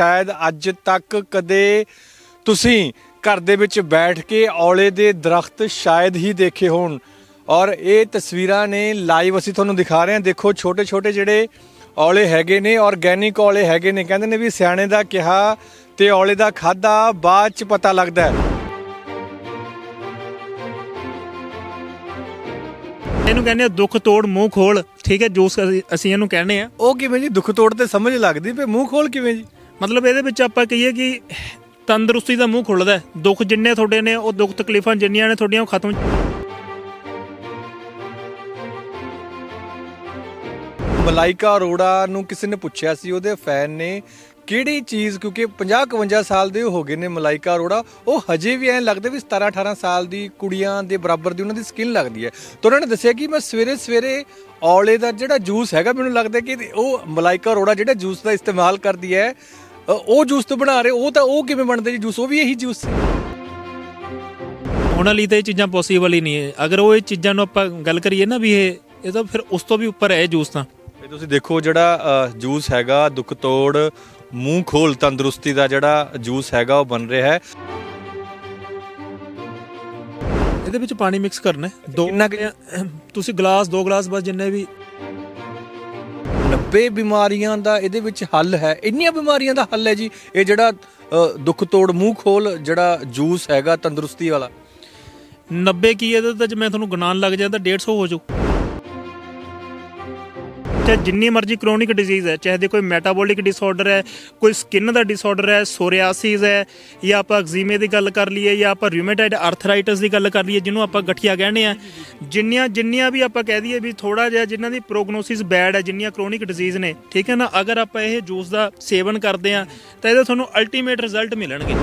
ਸ਼ਾਇਦ ਅੱਜ ਤੱਕ ਕਦੇ ਤੁਸੀਂ ਘਰ ਦੇ ਵਿੱਚ ਬੈਠ ਕੇ ਔਲੇ ਦੇ ਦਰਖਤ ਸ਼ਾਇਦ ਹੀ ਦੇਖੇ ਹੋਣ। ਔਰ ਇਹ ਤਸਵੀਰਾਂ ਨੇ ਲਾਈਵ ਅਸੀਂ ਤੁਹਾਨੂੰ ਦਿਖਾ ਰਹੇ ਹਾਂ। ਦੇਖੋ ਛੋਟੇ ਛੋਟੇ ਜਿਹੜੇ ਔਲੇ ਹੈਗੇ ਨੇ ਆਰਗੈਨਿਕ ਔਲੇ ਹੈਗੇ ਨੇ। ਕਹਿੰਦੇ ਨੇ ਵੀ ਸਿਆਣੇ ਦਾ ਕਿਹਾ ਤੇ ਔਲੇ ਦਾ ਖਾਦਾ ਬਾਅਦ ਚ ਪਤਾ ਲੱਗਦਾ ਹੈ। ਇਹਨੂੰ ਕਹਿੰਦੇ ਆ ਦੁੱਖ ਤੋੜ ਮੂੰਹ ਖੋਲ। ਠੀਕ ਹੈ ਜੂਸ ਅਸੀਂ- ਅਸੀਂ ਇਹਨੂੰ ਕਹਿੰਦੇ ਆ। ਉਹ ਕਿਵੇਂ ਜੀ? ਦੁੱਖ ਤੋੜ ਤੇ ਸਮਝ ਲੱਗਦੀ ਪਈ ਮੂੰਹ ਖੋਲ ਕਿਵੇਂ ਜੀ? ਮਤਲਬ ਇਹਦੇ ਵਿੱਚ ਆਪਾਂ ਕਹੀਏ ਕਿ ਤੰਦਰੁਸਤੀ ਦਾ ਮੂੰਹ ਖੁੱਲਦਾ ਹੈ। ਦੁੱਖ ਜਿੰਨੇ ਤੁਹਾਡੇ ਨੇ, ਉਹ ਦੁੱਖ ਤਕਲੀਫਾਂ ਜਿੰਨੀਆਂ ਨੇ ਤੁਹਾਡੀਆਂ, ਉਹ ਖਤਮ ਮਲਾਈਕਾ ਅਰੋੜਾ ਨੂੰ ਕਿਸੇ ਨੇ ਪੁੱਛਿਆ ਸੀ, ਉਹਦੇ ਫੈਨ ਨੇ ਕਿਹੜੀ ਚੀਜ਼, ਕਿਉਂਕਿ 50 51 ਸਾਲ ਦੇ ਹੋ ਗਏ ਨੇ ਮਲਾਈਕਾ ਅਰੋੜਾ, ਉਹ ਹਜੇ ਵੀ ਐਂ ਲੱਗਦੇ ਵੀ 17 18 ਸਾਲ ਦੀ ਕੁੜੀਆਂ ਦੇ ਬਰਾਬਰ ਦੀ ਉਹਨਾਂ ਦੀ ਸਕਿਨ ਲੱਗਦੀ ਹੈ ਤਾਂ ਉਹਨਾਂ ਨੇ ਦੱਸਿਆ ਕਿ ਮੈਂ ਸਵੇਰੇ ਸਵੇਰੇ ਔਲੇ ਦਾ ਜਿਹੜਾ ਜੂਸ ਹੈਗਾ, ਮੈਨੂੰ ਲੱਗਦਾ ਕਿ ਉਹ ਮਲਾਈਕਾ ਅਰੋੜਾ ਜਿਹੜਾ ਜੂਸ ਦਾ ਇਸਤੇਮਾਲ ਕਰਦੀ ਹੈ ਉਹ ਜੂਸ ਤੋਂ ਬਣਾ ਰਹੇ ਉਹ ਤਾਂ ਉਹ ਕਿਵੇਂ ਬਣਦੇ ਜੀ ਜੂਸ ਉਹ ਵੀ ਇਹੀ ਜੂਸ ਸੀ ਉਹਨਾਂ ਲਈ ਤਾਂ ਇਹ ਚੀਜ਼ਾਂ ਪੋਸੀਬਲ ਹੀ ਨਹੀਂ ਹੈ ਅਗਰ ਉਹ ਇਹ ਚੀਜ਼ਾਂ ਨੂੰ ਆਪਾਂ ਗੱਲ ਕਰੀਏ ਨਾ ਵੀ ਇਹ ਇਹ ਤਾਂ ਫਿਰ ਉਸ ਤੋਂ ਵੀ ਉੱਪਰ ਹੈ ਇਹ ਜੂਸ ਤਾਂ ਇਹ ਤੁਸੀਂ ਦੇਖੋ ਜਿਹੜਾ ਜੂਸ ਹੈਗਾ ਦੁੱਖ ਤੋੜ ਮੂੰਹ ਖੋਲ ਤੰਦਰੁਸਤੀ ਦਾ ਜਿਹੜਾ ਜੂਸ ਹੈਗਾ ਉਹ ਬਣ ਰਿਹਾ ਹੈ ਇਹਦੇ ਵਿੱਚ ਪਾਣੀ ਮਿਕਸ ਕਰਨਾ ਹੈ। ਦੋ ਕਿੰਨਾ ਕੁ? ਤੁਸੀਂ ਗਲਾਸ ਦੋ ਗਲਾਸ ਬਸ ਜਿੰਨੇ ਵੀ 90 ਬਿਮਾਰੀਆਂ ਦਾ ਇਹਦੇ ਵਿੱਚ ਹੱਲ ਹੈ। ਇੰਨੀਆਂ ਬਿਮਾਰੀਆਂ ਦਾ ਹੱਲ ਹੈ ਜੀ। ਇਹ ਜਿਹੜਾ ਦੁੱਖ ਤੋੜ ਮੂੰਹ ਖੋਲ, ਜਿਹੜਾ ਜੂਸ ਹੈਗਾ, ਤੰਦਰੁਸਤੀ ਵਾਲਾ। 90 ਕੀ ਇਹਦੇ ਤਾਂ ਜੇ ਮੈਂ ਤੁਹਾਨੂੰ ਗਿਣਾਉਣ ਲੱਗ ਜਾਂਦਾ 150 ਹੋ ਜਾਊ। ਚਾਹੇ ਜਿੰਨੀ ਮਰਜ਼ੀ ਕ੍ਰੋਨਿਕ ਡਿਜ਼ੀਜ਼ ਹੈ, ਚਾਹੇ ਦੇ ਕੋਈ ਮੈਟਾਬੋਲਿਕ ਡਿਸਆਰਡਰ ਹੈ, ਕੋਈ ਸਕਿਨ ਦਾ ਡਿਸਆਰਡਰ ਹੈ ਸੋਰੀਆਸਿਸ ਹੈ, ਜਾਂ ਆਪਾਂ ਐਗਜ਼ੀਮੇ ਦੀ ਗੱਲ ਕਰ ਲਈਏ, ਜਾਂ ਆਪਾਂ ਰਿਊਮੇਟਾਇਡ ਆਰਥਰਾਈਟਿਸ ਦੀ ਗੱਲ ਕਰ ਲਈਏ, ਜਿਹਨੂੰ ਆਪਾਂ ਗਠੀਆ ਕਹਿੰਦੇ ਆ ਜਿੰਨੀਆਂ ਜਿੰਨੀਆਂ ਵੀ ਆਪਾਂ ਕਹਿ ਦਈਏ ਵੀ ਥੋੜਾ ਜਿਹਾ ਜਿਨ੍ਹਾਂ ਦੀ ਪ੍ਰੋਗਨੋਸਿਸ ਬੈਡ ਹੈ, ਜਿੰਨੀਆਂ ਕ੍ਰੋਨਿਕ ਡਿਜ਼ੀਜ਼ ਨੇ, ਠੀਕ ਹੈ ਨਾ, ਅਗਰ ਆਪਾਂ ਇਹ ਜੂਸ ਦਾ ਸੇਵਨ ਕਰਦੇ ਆ ਤਾਂ ਇਹਦੇ ਤੁਹਾਨੂੰ ਅਲਟੀਮੇਟ ਰਿਜ਼ਲਟ ਮਿਲਣਗੇ।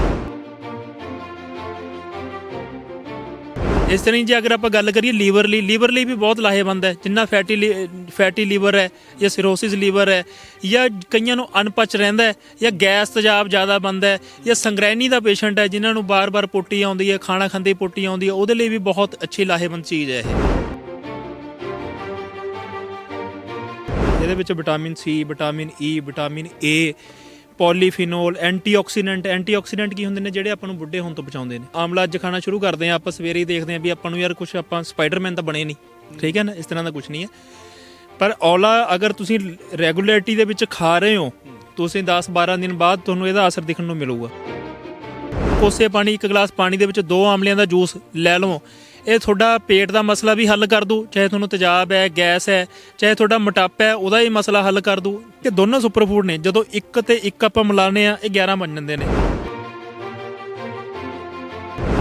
ਇਸ ਤਰ੍ਹਾਂ ਹੀ ਜੇ ਅਗਰ ਆਪਾਂ ਗੱਲ ਕਰੀਏ ਲੀਵਰ ਲਈ ਲੀਵਰ ਲਈ ਵੀ ਬਹੁਤ ਲਾਹੇਵੰਦ ਹੈ। ਜਿੰਨਾ ਫੈਟੀ ਫੈਟੀ ਲੀਵਰ ਹੈ ਜਾਂ ਸਿਰੋਸਿਸ ਲੀਵਰ ਹੈ ਜਾਂ ਕਈਆਂ ਨੂੰ ਅਨਪਚ ਰਹਿੰਦਾ ਹੈ ਜਾਂ ਗੈਸ ਤੇਜ਼ਾਬ ਜ਼ਿਆਦਾ ਬੰਦਾ ਹੈ ਜਾਂ ਸੰਗ੍ਰਹਿਣੀ ਦਾ ਪੇਸ਼ੈਂਟ ਹੈ ਜਿਨ੍ਹਾਂ ਨੂੰ ਬਾਰ-ਬਾਰ ਪੋਟੀ ਆਉਂਦੀ ਹੈ, ਖਾਣਾ ਖਾਂਦੇ ਪੋਟੀ ਆਉਂਦੀ ਹੈ, ਉਹਦੇ ਲਈ ਵੀ ਬਹੁਤ ਅੱਛੀ ਲਾਹੇਵੰਦ ਚੀਜ਼ ਹੈ ਇਹ। ਇਹਦੇ ਵਿੱਚ vitamin C, vitamin E vitamin A polyphenol, antioxidant. Antioxidant ਕੀ ਹੁੰਦੇ ਨੇ ਜਿਹੜੇ ਆਪਾਂ ਨੂੰ ਬੁੱਢੇ ਹੋਣ ਤੋਂ ਬਚਾਉਂਦੇ ਨੇ? ਆਮਲਾ ਅੱਜ ਖਾਣਾ ਸ਼ੁਰੂ ਕਰਦੇ ਆ ਆਪਾਂ ਸਵੇਰੇ ਹੀ ਦੇਖਦੇ ਆ ਵੀ ਆਪਾਂ ਨੂੰ ਯਾਰ ਕੁਝ ਆਪਾਂ ਸਪਾਈਡਰਮੈਨ ਤਾਂ ਬਣੇ ਨਹੀਂ। ਠੀਕ ਹੈ ਨਾ? ਇਸ ਤਰ੍ਹਾਂ ਦਾ ਕੁਝ ਨਹੀਂ ਹੈ। ਪਰ ਔਲਾ ਅਗਰ ਤੁਸੀਂ ਰੈਗੂਲਰਟੀ ਦੇ ਵਿੱਚ ਖਾ ਰਹੇ ਹੋ ਤੁਸੀਂ 10 12 ਦਿਨ ਬਾਅਦ ਤੁਹਾਨੂੰ ਇਹਦਾ ਅਸਰ ਦਿਖਣ ਨੂੰ ਮਿਲੂਗਾ। ਕੋਸੇ ਪਾਣੀ, ਇੱਕ ਗਲਾਸ ਪਾਣੀ ਦੇ ਵਿੱਚ ਦੋ ਆਮਲਿਆਂ ਦਾ ਜੂਸ ਲੈ ਲਵੋ। ਇਹ ਤੁਹਾਡਾ ਪੇਟ ਦਾ ਮਸਲਾ ਵੀ ਹੱਲ ਕਰ ਦੂ, ਚਾਹੇ ਤੁਹਾਨੂੰ ਤੇਜ਼ਾਬ ਹੈ, ਗੈਸ ਹੈ, ਚਾਹੇ ਤੁਹਾਡਾ ਮੋਟਾਪਾ ਹੈ, ਉਹਦਾ ਹੀ ਮਸਲਾ ਹੱਲ ਕਰ ਦੂ। ਕਿ ਦੋਨੋਂ ਸੁਪਰ ਫੂਡ ਨੇ, ਜਦੋਂ ਇੱਕ ਤੇ ਇੱਕ ਆਪਾਂ ਮਿਲਾਉਂਦੇ ਆ ਇਹ 11 ਬਣ ਜਾਂਦੇ ਨੇ।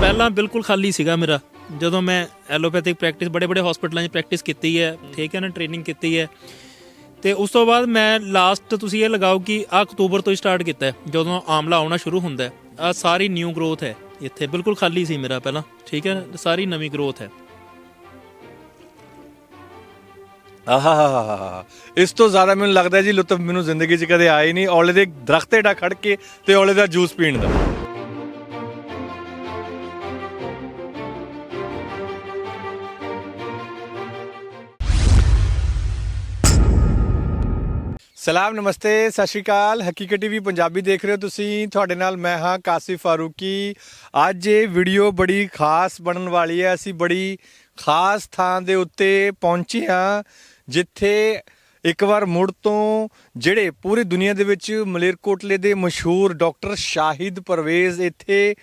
ਪਹਿਲਾਂ ਬਿਲਕੁਲ ਖਾਲੀ ਸੀਗਾ ਮੇਰਾ। ਜਦੋਂ ਮੈਂ ਐਲੋਪੈਥਿਕ ਪ੍ਰੈਕਟਿਸ ਬੜੇ ਬੜੇ ਹਸਪੀਟਲਾਂ 'ਚ ਪ੍ਰੈਕਟਿਸ ਕੀਤੀ ਹੈ, ਠੀਕ ਹੈ ਨਾ ਟ੍ਰੇਨਿੰਗ ਕੀਤੀ ਹੈ। ਤੇ ਉਸ ਤੋਂ ਬਾਅਦ ਮੈਂ ਲਾਸਟ ਤੁਸੀਂ ਇਹ ਲਗਾਓ ਕਿ ਆ ਅਕਤੂਬਰ ਤੋਂ ਹੀ ਸਟਾਰਟ ਕੀਤਾ ਜਦੋਂ ਆਮਲਾ ਆਉਣਾ ਸ਼ੁਰੂ ਹੁੰਦਾ ਹੈ। ਆ ਸਾਰੀ ਨਿਊ ਗਰੋਥ ਹੈ। ਇੱਥੇ ਬਿਲਕੁਲ ਖਾਲੀ ਸੀ ਮੇਰਾ ਪਹਿਲਾਂ, ਠੀਕ ਹੈ, ਸਾਰੀ ਨਵੀਂ ਗਰੋਥ ਹੈ। ਆਹਾਹਾਹਾ ਇਸ ਤੋਂ ਜ਼ਿਆਦਾ ਮੈਨੂੰ ਲੱਗਦਾ ਜੀ ਲੁਤਫ ਮੈਨੂੰ ਜ਼ਿੰਦਗੀ 'ਚ ਕਦੇ ਆਇਆ ਹੀ ਨਹੀਂ, ਔਲੇ ਦੇ ਦਰਖਤ ਹੇਠਾਂ ਖੜ ਕੇ ਤੇ ਔਲੇ ਦਾ ਜੂਸ ਪੀਣ ਦਾ। ਸਲਾਮ, ਨਮਸਤੇ, ਸਤਿ ਸ਼੍ਰੀ ਅਕਾਲ। ਹਕੀਕਤ ਟੀਵੀ ਪੰਜਾਬੀ ਦੇਖ ਰਹੇ ਹੋ ਤੁਸੀਂ। ਤੁਹਾਡੇ ਨਾਲ ਮੈਂ ਹਾਂ ਕਾਸਿਫ ਫਾਰੂਕੀ। ਅੱਜ ਇਹ ਵੀਡੀਓ ਬੜੀ ਖਾਸ ਬਣਨ ਵਾਲੀ ਹੈ। ਅਸੀਂ ਬੜੀ ਖਾਸ ਥਾਂ ਦੇ ਉੱਤੇ ਪਹੁੰਚੇ ਹਾਂ, ਜਿੱਥੇ ਇੱਕ ਵਾਰ ਮੁੜ ਤੋਂ ਜਿਹੜੇ ਪੂਰੀ ਦੁਨੀਆ ਦੇ ਵਿੱਚ ਮਲੇਰਕੋਟਲੇ ਦੇ ਮਸ਼ਹੂਰ ਡਾਕਟਰ ਸ਼ਾਹਿਦ ਪਰਵੇਜ਼ ਇੱਥੇ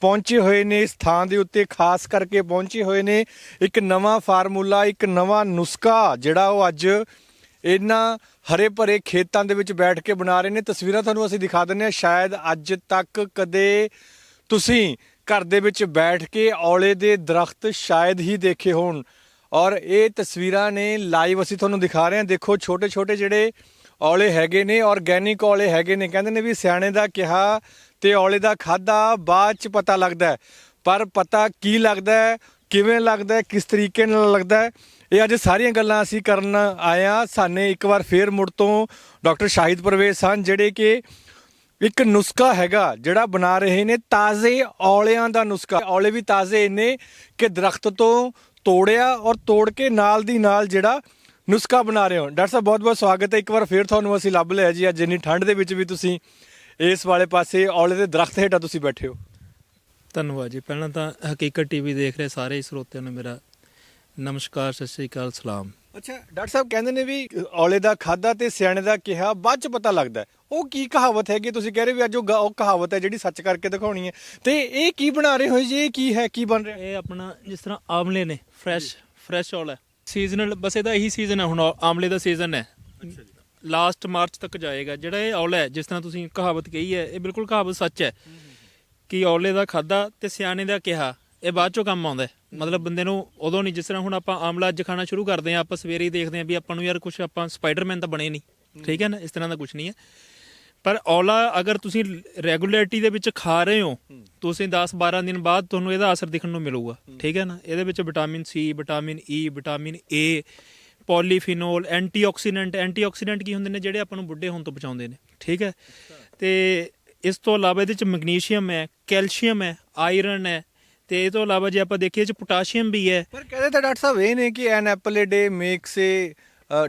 ਪਹੁੰਚੇ ਹੋਏ ਨੇ, ਇਸ ਥਾਂ ਦੇ ਉੱਤੇ ਖਾਸ ਕਰਕੇ ਪਹੁੰਚੇ ਹੋਏ ਨੇ। ਇੱਕ ਨਵਾਂ ਫਾਰਮੂਲਾ, ਇੱਕ ਨਵਾਂ ਨੁਸਖਾ ਜਿਹੜਾ ਉਹ ਅੱਜ ਇਹਨਾਂ ਹਰੇ ਭਰੇ ਖੇਤਾਂ ਦੇ ਵਿੱਚ ਬੈਠ ਕੇ ਬਣਾ ਰਹੇ ਨੇ, ਤਸਵੀਰਾਂ ਤੁਹਾਨੂੰ ਅਸੀਂ ਦਿਖਾ ਦਿੰਨੇ ਆ ਸ਼ਾਇਦ ਅੱਜ ਤੱਕ ਕਦੇ ਤੁਸੀਂ ਘਰ ਦੇ ਵਿੱਚ ਬੈਠ ਕੇ ਔਲੇ ਦੇ ਦਰਖਤ ਸ਼ਾਇਦ ਹੀ ਦੇਖੇ ਹੋਣ। ਔਰ ਇਹ ਤਸਵੀਰਾਂ ਨੇ ਲਾਈਵ ਅਸੀਂ ਤੁਹਾਨੂੰ ਦਿਖਾ ਰਹੇ ਹਾਂ। ਦੇਖੋ ਛੋਟੇ ਛੋਟੇ ਜਿਹੜੇ ਔਲੇ ਹੈਗੇ ਨੇ ਆਰਗੈਨਿਕ ਔਲੇ ਹੈਗੇ ਨੇ। ਕਹਿੰਦੇ ਨੇ ਵੀ ਸਿਆਣੇ ਦਾ ਕਿਹਾ ਤੇ ਔਲੇ ਦਾ ਖਾਦਾ ਬਾਅਦ ਚ ਪਤਾ ਲੱਗਦਾ ਪਰ ਪਤਾ ਕੀ ਲੱਗਦਾ ਕਿਵੇਂ ਲੱਗਦਾ ਕਿਸ ਤਰੀਕੇ ਨਾਲ ਲੱਗਦਾ ਇਹ ਅੱਜ ਸਾਰੀਆਂ ਗੱਲਾਂ ਅਸੀਂ ਕਰਨ ਆਏ ਆ ਸਾਨੇ ਇੱਕ ਵਾਰ ਫੇਰ ਮੁੜ ਤੋਂ ਡਾਕਟਰ ਸ਼ਾਹਿਦ ਪਰਵੇਜ਼ ਸਨ, ਜਿਹੜੇ ਕਿ ਇੱਕ ਨੁਸਖਾ ਹੈਗਾ ਜਿਹੜਾ ਬਣਾ ਰਹੇ ਨੇ, ਤਾਜ਼ੇ ਔਲਿਆਂ ਦਾ ਨੁਸਖਾ। ਔਲੇ ਵੀ ਤਾਜ਼ੇ ਇੰਨੇ ਕਿ ਦਰਖਤ ਤੋਂ ਤੋੜਿਆ ਔਰ ਤੋੜ ਕੇ ਨਾਲ ਦੀ ਨਾਲ ਜਿਹੜਾ ਨੁਸਖਾ ਬਣਾ ਰਹੇ ਹੋ। ਡਾਕਟਰ ਸਾਹਿਬ ਬਹੁਤ ਬਹੁਤ ਸਵਾਗਤ ਹੈ। ਇੱਕ ਵਾਰ ਫੇਰ ਤੁਹਾਨੂੰ ਅਸੀਂ ਲੱਭ ਲਿਆ ਜੀ। ਅੱਜ ਇੰਨੀ ਠੰਡ ਦੇ ਵਿੱਚ ਵੀ ਤੁਸੀਂ ਇਸ ਵਾਲੇ ਪਾਸੇ ਔਲੇ ਦੇ ਦਰਖਤ ਹੇਠਾਂ ਤੁਸੀਂ ਬੈਠੇ ਹੋ। ਧੰਨਵਾਦ ਜੀ। ਪਹਿਲਾਂ ਤਾਂ ਹਕੀਕਤ ਟੀਵੀ ਦੇਖ ਰਹੇ ਸਾਰੇ ਸਰੋਤਿਆਂ ਨੂੰ ਮੇਰਾ ਨਮਸਕਾਰ ਸਤਿ ਸ੍ਰੀ ਅਕਾਲ ਸਲਾਮ। ਅੱਛਾ ਡਾਕਟਰ ਸਾਹਿਬ ਕਹਿੰਦੇ ਨੇ ਵੀ ਔਲੇ ਦਾ ਖਾਦਾ ਤੇ ਸਿਆਣੇ ਦਾ ਕਿਹਾ ਬਾਅਦ ਚ ਪਤਾ ਲੱਗਦਾ ਹੈ। ਉਹ ਕੀ ਕਹਾਵਤ ਹੈਗੀ? ਤੁਸੀਂ ਕਹਿ ਰਹੇ ਵੀ ਅੱਜ ਉਹ ਗ- ਉਹ ਕਹਾਵਤ ਹੈ ਜਿਹੜੀ ਸੱਚ ਕਰਕੇ ਦਿਖਾਉਣੀ ਹੈ। ਤੇ ਇਹ ਕੀ ਬਣਾ ਰਹੇ ਹੋ ਜੀ? ਇਹ ਕੀ ਹੈ? ਕੀ ਬਣ ਰਿਹਾ? ਇਹ ਆਪਣਾ ਜਿਸ ਤਰ੍ਹਾਂ ਆਮਲੇ ਨੇ ਫਰੈਸ਼ ਫਰੈਸ਼ ਔਲਾ ਸੀਜ਼ਨਲ ਬਸ ਇਹਦਾ ਇਹੀ ਸੀਜ਼ਨ ਹੈ ਹੁਣ ਔ- ਆਮਲੇ ਦਾ ਸੀਜ਼ਨ ਹੈ। ਲਾਸਟ ਮਾਰਚ ਤੱਕ ਜਾਏਗਾ। ਜਿਹੜਾ ਇਹ ਔਲਾ ਹੈ ਜਿਸ ਤਰ੍ਹਾਂ ਤੁਸੀਂ ਕਹਾਵਤ ਕਹੀ ਹੈ ਇਹ ਬਿਲਕੁਲ ਕਹਾਵਤ ਸੱਚ ਹੈ ਕਿ ਔਲੇ ਦਾ ਖਾਦਾ ਤੇ ਸਿਆਣੇ ਦਾ ਕਿਹਾ ਇਹ ਬਾਅਦ ਚੋਂ ਕੰਮ ਆਉਂਦਾ ਹੈ। ਮਤਲਬ ਬੰਦੇ ਨੂੰ ਉਦੋਂ ਨਹੀਂ ਜਿਸ ਤਰ੍ਹਾਂ ਹੁਣ ਆਪਾਂ ਆਮਲਾ ਅੱਜ ਖਾਣਾ ਸ਼ੁਰੂ ਕਰਦੇ ਹਾਂ ਆਪਾਂ ਸਵੇਰੇ ਹੀ ਦੇਖਦੇ ਹਾਂ ਵੀ ਆਪਾਂ ਨੂੰ ਯਾਰ ਕੁਝ ਆਪਾਂ ਸਪਾਈਡਰਮੈਨ ਤਾਂ ਬਣੇ ਨਹੀਂ। ਠੀਕ ਹੈ ਨਾ? ਇਸ ਤਰ੍ਹਾਂ ਦਾ ਕੁਝ ਨਹੀਂ ਹੈ। ਪਰ ਔਲਾ ਅਗਰ ਤੁਸੀਂ ਰੈਗੂਲਰਿਟੀ ਦੇ ਵਿੱਚ ਖਾ ਰਹੇ ਹੋ ਤੁਸੀਂ 10 12 ਦਿਨ ਬਾਅਦ ਤੁਹਾਨੂੰ ਇਹਦਾ ਅਸਰ ਦਿਖਣ ਨੂੰ ਮਿਲੂਗਾ। ਠੀਕ ਹੈ ਨਾ? ਇਹਦੇ ਵਿੱਚ vitamin C vitamin E vitamin A polyphenol antioxidant. Antioxidant ਕੀ ਹੁੰਦੇ ਨੇ ਜਿਹੜੇ ਆਪਾਂ ਨੂੰ ਬੁੱਢੇ ਹੋਣ ਤੋਂ ਬਚਾਉਂਦੇ ਨੇ। ਠੀਕ ਹੈ? ਤੇ ਇਸ ਤੋਂ ਇਲਾਵਾ ਇਹਦੇ ਵਿੱਚ ਮੈਗਨੀਸ਼ੀਅਮ ਹੈ ਕੈਲਸ਼ੀਅਮ ਹੈ ਆਇਰਨ ਹੈ ਤੇ ਇਹ ਤੋਂ ਇਲਾਵਾ ਜੇ ਆਪਾਂ ਦੇਖੀਏ ਚ ਪੋਟਾਸ਼ੀਅਮ ਵੀ ਹੈ। ਪਰ ਕਹਿੰਦੇ ਤਾਂ ਡਾਕਟਰ ਸਾਹਿਬ ਇਹ ਨੇ ਕਿ an apple a day makes a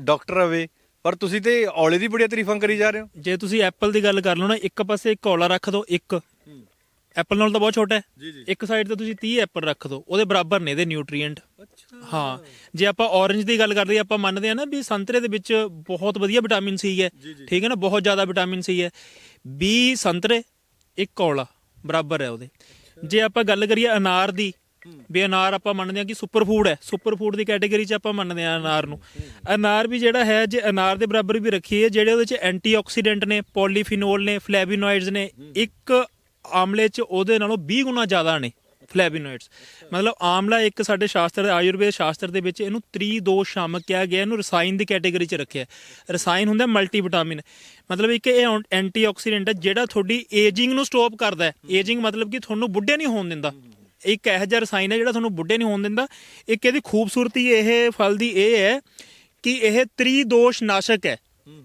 doctor away. ਪਰ ਤੁਸੀਂ ਤੇ ਔਲੇ ਦੀ ਬੜੀਆਂ ਤਾਰੀਫਾਂ ਕਰੀ ਜਾ ਰਹੇ ਹੋ। ਜੇ ਤੁਸੀਂ ਐਪਲ ਦੀ ਗੱਲ ਕਰ ਲਓ ਨਾ ਇੱਕ ਪਾਸੇ ਇੱਕ ਔਲਾ ਰੱਖ ਦਿਓ ਇੱਕ। ਐਪਲ ਨਾਲ ਤਾਂ ਬਹੁਤ ਛੋਟਾ ਹੈ। ਇੱਕ ਸਾਈਡ ਤੇ ਤੁਸੀਂ 30 ਐਪਲ ਰੱਖ ਦਿਓ ਉਹਦੇ ਬਰਾਬਰ ਨੇ ਇਹਦੇ ਨਿਊਟ੍ਰੀਐਂਟ। ਅੱਛਾ। ਹਾਂ ਜੇ ਆਪਾਂ ਔਰੰਜ ਦੀ ਗੱਲ ਕਰਦੇ ਆਪਾਂ ਮੰਨਦੇ ਆ ਨਾ ਵੀ ਸੰਤਰੇ ਦੇ ਵਿੱਚ ਬਹੁਤ ਵਧੀਆ ਵਿਟਾਮਿਨ ਸੀ ਹੈ। ਠੀਕ ਹੈ ਨਾ ਬਹੁਤ ਜ਼ਿਆਦਾ ਵਿਟਾਮਿਨ ਸੀ ਹੈ। 20 ਸੰਤਰੇ ਇੱਕ ਕੌਲਾ ਬਰਾਬਰ ਹੈ ਉਹਦੇ। ਜੇ ਆਪਾਂ ਗੱਲ ਕਰੀਏ ਅਨਾਰ ਦੀ, ਵੀ ਅਨਾਰ ਆਪਾਂ ਮੰਨਦੇ ਆ ਕਿ ਸੁਪਰ ਫੂਡ ਹੈ ਸੁਪਰ ਫੂਡ ਦੀ ਕੈਟਾਗਰੀ 'ਚ ਆਪਾਂ ਮੰਨਦੇ ਆ ਅਨਾਰ ਨੂੰ। ਅਨਾਰ ਵੀ ਜਿਹੜਾ ਹੈ, ਜੇ ਅਨਾਰ ਦੇ ਬਰਾਬਰ ਵੀ ਰੱਖੀਏ, ਜਿਹੜੇ ਉਹਦੇ 'ਚ ਐਂਟੀਆਕਸੀਡੈਂਟ ਨੇ ਪੋਲੀਫੀਨੋਲ ਨੇ ਫਲੈਵੋਨੋਇਡਸ ਨੇ, ਇੱਕ ਆਮਲੇ 'ਚ ਉਹਦੇ ਨਾਲੋਂ 20 ਗੁਣਾ ਜ਼ਿਆਦਾ ਨੇ। ਫਲੈਵੋਨੋਇਡਸ ਮਤਲਬ ਆਮਲਾ ਇੱਕ ਸਾਡੇ ਸ਼ਾਸਤਰ ਆਯੁਰਵੇਦ ਸ਼ਾਸਤਰ ਦੇ ਵਿੱਚ ਇਹਨੂੰ ਤ੍ਰਿਦੋਸ਼ ਸ਼ਾਮਕ ਕਿਹਾ ਗਿਆ, ਇਹਨੂੰ ਰਸਾਇਣ ਦੀ ਕੈਟੇਗਰੀ 'ਚ ਰੱਖਿਆ। ਰਸਾਇਣ ਹੁੰਦਾ ਮਲਟੀਵਿਟਾਮਿਨ। ਮਤਲਬ ਇੱਕ ਇਹ ਐਂਟੀਆਕਸੀਡੈਂਟ ਹੈ, ਜਿਹੜਾ ਤੁਹਾਡੀ ਏਜਿੰਗ ਨੂੰ ਸਟਾਪ ਕਰਦਾ ਹੈ। ਏਜਿੰਗ ਮਤਲਬ ਕਿ ਤੁਹਾਨੂੰ ਬੁੱਢੇ ਨਹੀਂ ਹੋਣ ਦਿੰਦਾ। ਇੱਕ ਇਹੋ ਜਿਹਾ ਰਸਾਇਣ ਹੈ ਜਿਹੜਾ ਤੁਹਾਨੂੰ ਬੁੱਢੇ ਨਹੀਂ ਹੋਣ ਦਿੰਦਾ। ਇੱਕ ਇਹਦੀ ਖੂਬਸੂਰਤੀ ਇਹ ਫਲ ਦੀ ਇਹ ਹੈ ਕਿ ਇਹ ਤ੍ਰਿਦੋਸ਼ ਨਾਸ਼ਕ ਹੈ।